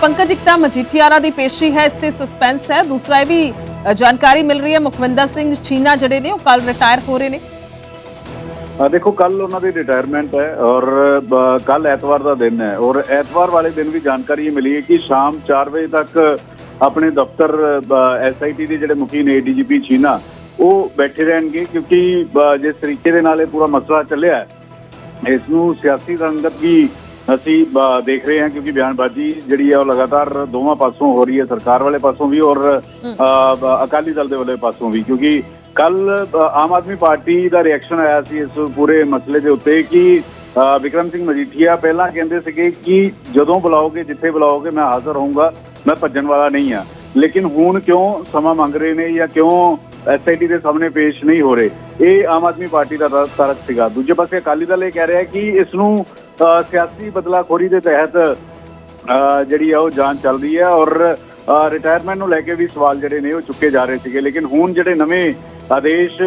ਪੰਕਜ, ਇੱਕ ਮਜੀਠੀਆਰਾ ਦੀ ਪੇਸ਼ੀ ਹੈ, ਇਸ ਤੇ ਸਸਪੈਂਸ ਹੈ। ਦੂਸਰਾ ਇਹ ਵੀ ਜਾਣਕਾਰੀ ਮਿਲ ਰਹੀ ਹੈ, ਮੁਖਵਿੰਦਰ ਸਿੰਘ ਚੀਨਾ ਜਿਹੜੇ ਨੇ, ਉਹ ਕੱਲ ਰਿਟਾਇਰ ਹੋ ਰਹੇ ਨੇ। ਦੇਖੋ ਕੱਲ ਉਹਨਾਂ ਦੀ ਰਿਟਾਇਰਮੈਂਟ ਹੈ ਔਰ ਕੱਲ ਐਤਵਾਰ ਦਾ ਦਿਨ ਹੈ। ਔਰ ਐਤਵਾਰ ਵਾਲੇ ਦਿਨ ਵੀ ਜਾਣਕਾਰੀ ਇਹ ਮਿਲੀ ਹੈ ਕਿ ਸ਼ਾਮ 4 ਵਜੇ ਤੱਕ ਆਪਣੇ ਦਫ਼ਤਰ ਐਸਆਈਟੀ ਦੇ ਜਿਹੜੇ ਮੁਖੀ ਨੇ ਡੀਜੀਪੀ ਚੀਨਾ ਉਹ ਬੈਠੇ ਰਹਿਣਗੇ ਕਿਉਂਕਿ ਜਿਸ ਤਰੀਕੇ ਦੇ ਨਾਲ ਇਹ ਪੂਰਾ ਮਸਲਾ ਚੱਲਿਆ ਇਸ ਨੂੰ ਸਿਆਸੀ ਰੰਗਤ ਵੀ ਅਸੀਂ ਦੇਖ ਰਹੇ ਹਾਂ ਕਿਉਂਕਿ ਬਿਆਨਬਾਜ਼ੀ ਜਿਹੜੀ ਹੈ ਉਹ ਲਗਾਤਾਰ ਦੋਵਾਂ ਪਾਸੋਂ ਹੋ ਰਹੀ ਹੈ ਸਰਕਾਰ ਵਾਲੇ ਪਾਸੋਂ ਵੀ ਔਰ ਅਕਾਲੀ ਦਲ ਦੇ ਵਾਲੇ ਪਾਸੋਂ ਵੀ ਕਿਉਂਕਿ ਕੱਲ ਆਮ ਆਦਮੀ ਪਾਰਟੀ ਦਾ ਰਿਐਕਸ਼ਨ ਆਇਆ ਸੀ ਇਸ ਪੂਰੇ ਮਸਲੇ ਦੇ ਉੱਤੇ ਕਿ ਵਿਕਰਮ ਸਿੰਘ ਮਜੀਠੀਆ ਪਹਿਲਾਂ ਕਹਿੰਦੇ ਸੀਗੇ ਕਿ ਜਦੋਂ ਬੁਲਾਓਗੇ ਜਿੱਥੇ ਬੁਲਾਓਗੇ ਮੈਂ ਹਾਜ਼ਰ ਹੋਊਂਗਾ ਮੈਂ ਭੱਜਣ ਵਾਲਾ ਨਹੀਂ ਆ ਲੇਕਿਨ ਹੁਣ ਕਿਉਂ ਸਮਾਂ ਮੰਗ ਰਹੇ ਨੇ ਜਾਂ ਕਿਉਂ ਐਸਆਈਟੀ ਦੇ ਸਾਹਮਣੇ ਪੇਸ਼ ਨਹੀਂ ਹੋ ਰਹੇ? ਇਹ ਆਮ ਆਦਮੀ ਪਾਰਟੀ ਦਾ ਤ- ਤਰਕ ਸੀਗਾ। ਦੂਜੇ ਪਾਸੇ ਅਕਾਲੀ ਦਲ ਇਹ ਕਹਿ ਰਿਹਾ ਕਿ ਇਸ ਨੂੰ ਸਿਆਸੀ ਬਦਲਾਖੋਰੀ ਦੇ ਤਹਿਤ ਅ, ਜਿਹੜੀ ਆ ਉਹ ਜਾਂਚ ਚੱਲ ਰਹੀ ਹੈ ਔਰ ਰਿਟਾਇਰਮੈਂਟ ਨੂੰ ਲੈ ਕੇ ਵੀ ਸਵਾਲ ਜਿਹੜੇ ਨੇ ਉਹ ਚੁੱਕੇ ਜਾ ਰਹੇ ਸੀਗੇ ਲੇਕਿਨ ਹੁਣ ਜਿਹੜੇ ਨਵੇਂ ਆਦੇਸ਼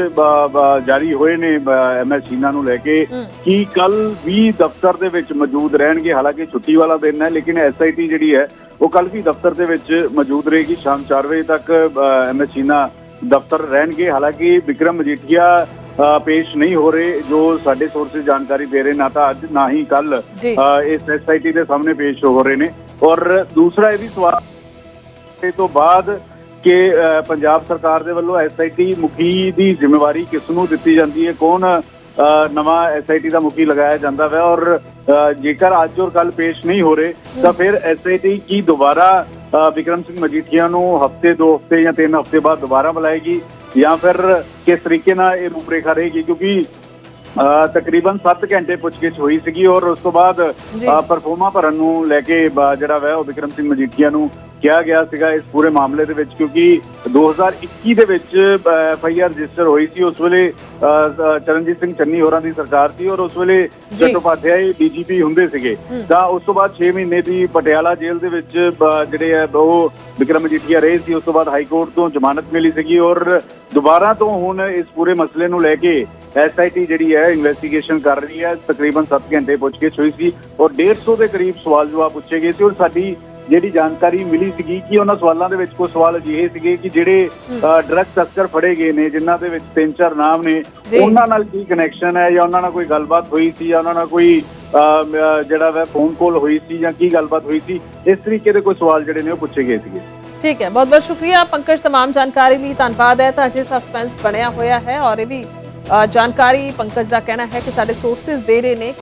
ਜਾਰੀ ਹੋਏ ਨੇ ਐਮਐਸ ਸੀਨਾ ਨੂੰ ਲੈ ਕੇ ਕਿ ਕੱਲ ਵੀ ਦਫ਼ਤਰ ਦੇ ਵਿੱਚ ਮੌਜੂਦ ਰਹਿਣਗੇ? ਹਾਲਾਂਕਿ ਛੁੱਟੀ ਵਾਲਾ ਦਿਨ ਹੈ ਲੇਕਿਨ ਐਸਆਈਟੀ ਜਿਹੜੀ ਹੈ ਉਹ ਕੱਲ ਵੀ ਦਫ਼ਤਰ ਦੇ ਵਿੱਚ ਮੌਜੂਦ ਰਹੇਗੀ। ਸ਼ਾਮ 4 ਵਜੇ ਤੱਕ ਐਮਐਸ ਸੀਨਾ ਦਫ਼ਤਰ ਰਹਿਣਗੇ। ਹਾਲਾਂਕਿ ਵਿਕਰਮ ਮਜੀਠੀਆ ਪੇਸ਼ ਨਹੀਂ ਹੋ ਰਹੇ ਜੋ ਸਾਡੇ ਸੋਰਸਿਸ ਜਾਣਕਾਰੀ ਦੇ ਰਹੇ ਨਾ ਤਾਂ ਅੱਜ ਨਾ ਹੀ ਕੱਲ। ਇਸ ਐਸਆਈਟੀ ਦੇ ਸਾਹਮਣੇ ਪੇਸ਼ ਹੋ ਰਹੇ ਨੇ। ਔਰ ਦੂਸਰਾ ਇਹ ਵੀ ਸਵਾਲ ਇਹ ਤੋਂ ਬਾਅਦ ਕਿ ਪੰਜਾਬ ਸਰਕਾਰ ਦੇ ਵੱਲੋਂ ਐਸਆਈਟੀ ਮੁਖੀ ਦੀ ਜ਼ਿੰਮੇਵਾਰੀ ਕਿਸ ਨੂੰ ਦਿੱਤੀ ਜਾਂਦੀ ਹੈ? ਕੌਣ ਨਵਾਂ ਐਸਆਈਟੀ ਦਾ ਮੁਖੀ ਲਗਾਇਆ ਜਾਂਦਾ ਹੈ ਔਰ ਜੇਕਰ ਅੱਜ ਔਰ ਕੱਲ ਪੇਸ਼ ਨਹੀਂ ਹੋ ਰਹੇ ਤਾਂ ਫਿਰ ਐਸਆਈਟੀ ਕੀ ਦੁਬਾਰਾ ਅ, ਵਿਕਰਮ ਸਿੰਘ ਮਜੀਠੀਆ ਨੂੰ ਹਫ਼ਤੇ ਦੋ ਹਫ਼ਤੇ ਜਾਂ ਤਿੰਨ ਹਫ਼ਤੇ ਬਾਅਦ ਦੁਬਾਰਾ ਬੁਲਾਏਗੀ? ਜਾਂ ਫਿਰ ਕਿਸ ਤਰੀਕੇ ਨਾਲ ਇਹ ਰੂਪਰੇਖਾ ਰਹੇਗੀ? ਕਿਉਂਕਿ ਤਕਰੀਬਨ 7 ਘੰਟੇ ਪੁੱਛਗਿੱਛ ਹੋਈ ਸੀਗੀ ਔਰ ਉਸ ਤੋਂ ਬਾਅਦ ਪਰਫੋਰਮਾ ਭਰਨ ਨੂੰ ਲੈ ਕੇ ਜਿਹੜਾ ਵੈ ਉਹ ਵਿਕਰਮ ਸਿੰਘ ਮਜੀਠੀਆ ਨੂੰ ਕਿਹਾ ਗਿਆ ਸੀਗਾ ਇਸ ਪੂਰੇ ਮਾਮਲੇ ਦੇ ਵਿੱਚ ਕਿਉਂਕਿ 2021 ਦੇ ਵਿੱਚ ਐਫਆਈਆਰ ਰਜਿਸਟਰ ਹੋਈ ਸੀ। ਉਸ ਵੇਲੇ ਚਰਨਜੀਤ ਸਿੰਘ ਚੰਨੀ ਹੋਰਾਂ ਦੀ ਸਰਕਾਰ ਸੀ ਔਰ ਉਸ ਵੇਲੇ। ਚਟੋਪਾਧਿਆਏ ਡੀਜੀਪੀ ਹੁੰਦੇ ਸੀਗੇ। ਤਾਂ ਉਸ ਤੋਂ ਬਾਅਦ 6 ਮਹੀਨੇ ਦੀ ਪਟਿਆਲਾ ਜੇਲ੍ਹ ਦੇ ਵਿੱਚ ਜਿਹੜੇ ਆ ਉਹ ਵਿਕਰਮ ਮਜੀਠੀਆ ਰਹੇ ਸੀ। ਉਸ ਤੋਂ ਬਾਅਦ ਹਾਈ ਕੋਰਟ ਤੋਂ ਜ਼ਮਾਨਤ ਮਿਲੀ ਸੀਗੀ ਔਰ ਦੁਬਾਰਾ ਤੋਂ ਹੁਣ ਇਸ ਪੂਰੇ ਮਸਲੇ ਨੂੰ ਲੈ ਕੇ ਐਸਆਈਟੀ ਜਿਹੜੀ ਹੈ ਇਨਵੈਸਟੀਗੇਸ਼ਨ ਕਰ ਰਹੀ ਹੈ ਤਕਰੀਬਨ 7 ਘੰਟੇ ਪੁੱਛਗਿੱਛ ਹੋਈ ਸੀ ਔਰ 150 ਦੇ ਕਰੀਬ ਸਵਾਲ ਜਵਾਬ ਪੁੱਛੇ ਗਏ ਸੀ ਔਰ ਸਾਡੀ ਜਿਹੜੀ ਜਾਣਕਾਰੀ ਮਿਲੀ ਸੀਗੀ ਕਿ ਉਹਨਾਂ ਸਵਾਲਾਂ ਦੇ ਵਿੱਚ ਕੁਝ ਸਵਾਲ ਅਜਿਹੇ ਸੀਗੇ ਕਿ ਜਿਹੜੇ ਡਰੱਗ ਤਸਕਰ ਫੜੇ ਗਏ ਨੇ ਜਿਨ੍ਹਾਂ ਦੇ ਵਿੱਚ ਤਿੰਨ ਚਾਰ ਨਾਮ ਨੇ ਜੀ। ਉਹਨਾਂ ਨਾਲ ਕੀ ਕਨੈਕਸ਼ਨ ਹੈ ਜਾਂ ਉਹਨਾਂ ਨਾਲ ਕੋਈ ਗੱਲਬਾਤ ਹੋਈ ਸੀ ਜਾਂ ਉਹਨਾਂ ਨਾਲ ਕੋਈ ਅ, ਮ, ਜਿਹੜਾ ਵਾ ਫੋਨ ਕਾਲ ਹੋਈ ਸੀ ਜਾਂ ਕੀ ਗੱਲਬਾਤ ਹੋਈ ਸੀ ਇਸ ਤਰੀਕੇ ਦੇ ਕੋਈ ਸਵਾਲ ਜਿਹੜੇ ਨੇ ਉਹ ਪੁੱਛੇ ਗਏ ਸੀਗੇ ਠੀਕ ਹੈ ਬਹੁਤ ਬਹੁਤ ਸ਼ੁਕਰੀਆ ਪੰਕਜ तमाम ਜਾਣਕਾਰੀ ਲਈ ਧੰਨਵਾਦ ਹੈ ਤਾਂ ਅਜੇ ਸਸਪੈਂਸ ਬਣਿਆ ਹੋਇਆ ਹੈ ਔਰ ਇਹ ਵੀ ਅ, ਜਾਣਕਾਰੀ ਪੰਕਜ ਦਾ ਕਹਿਣਾ ਹੈ ਕਿ ਸਾਡੇ ਸੋਰਸਸ ਦੇ ਰਹੇ ਨੇ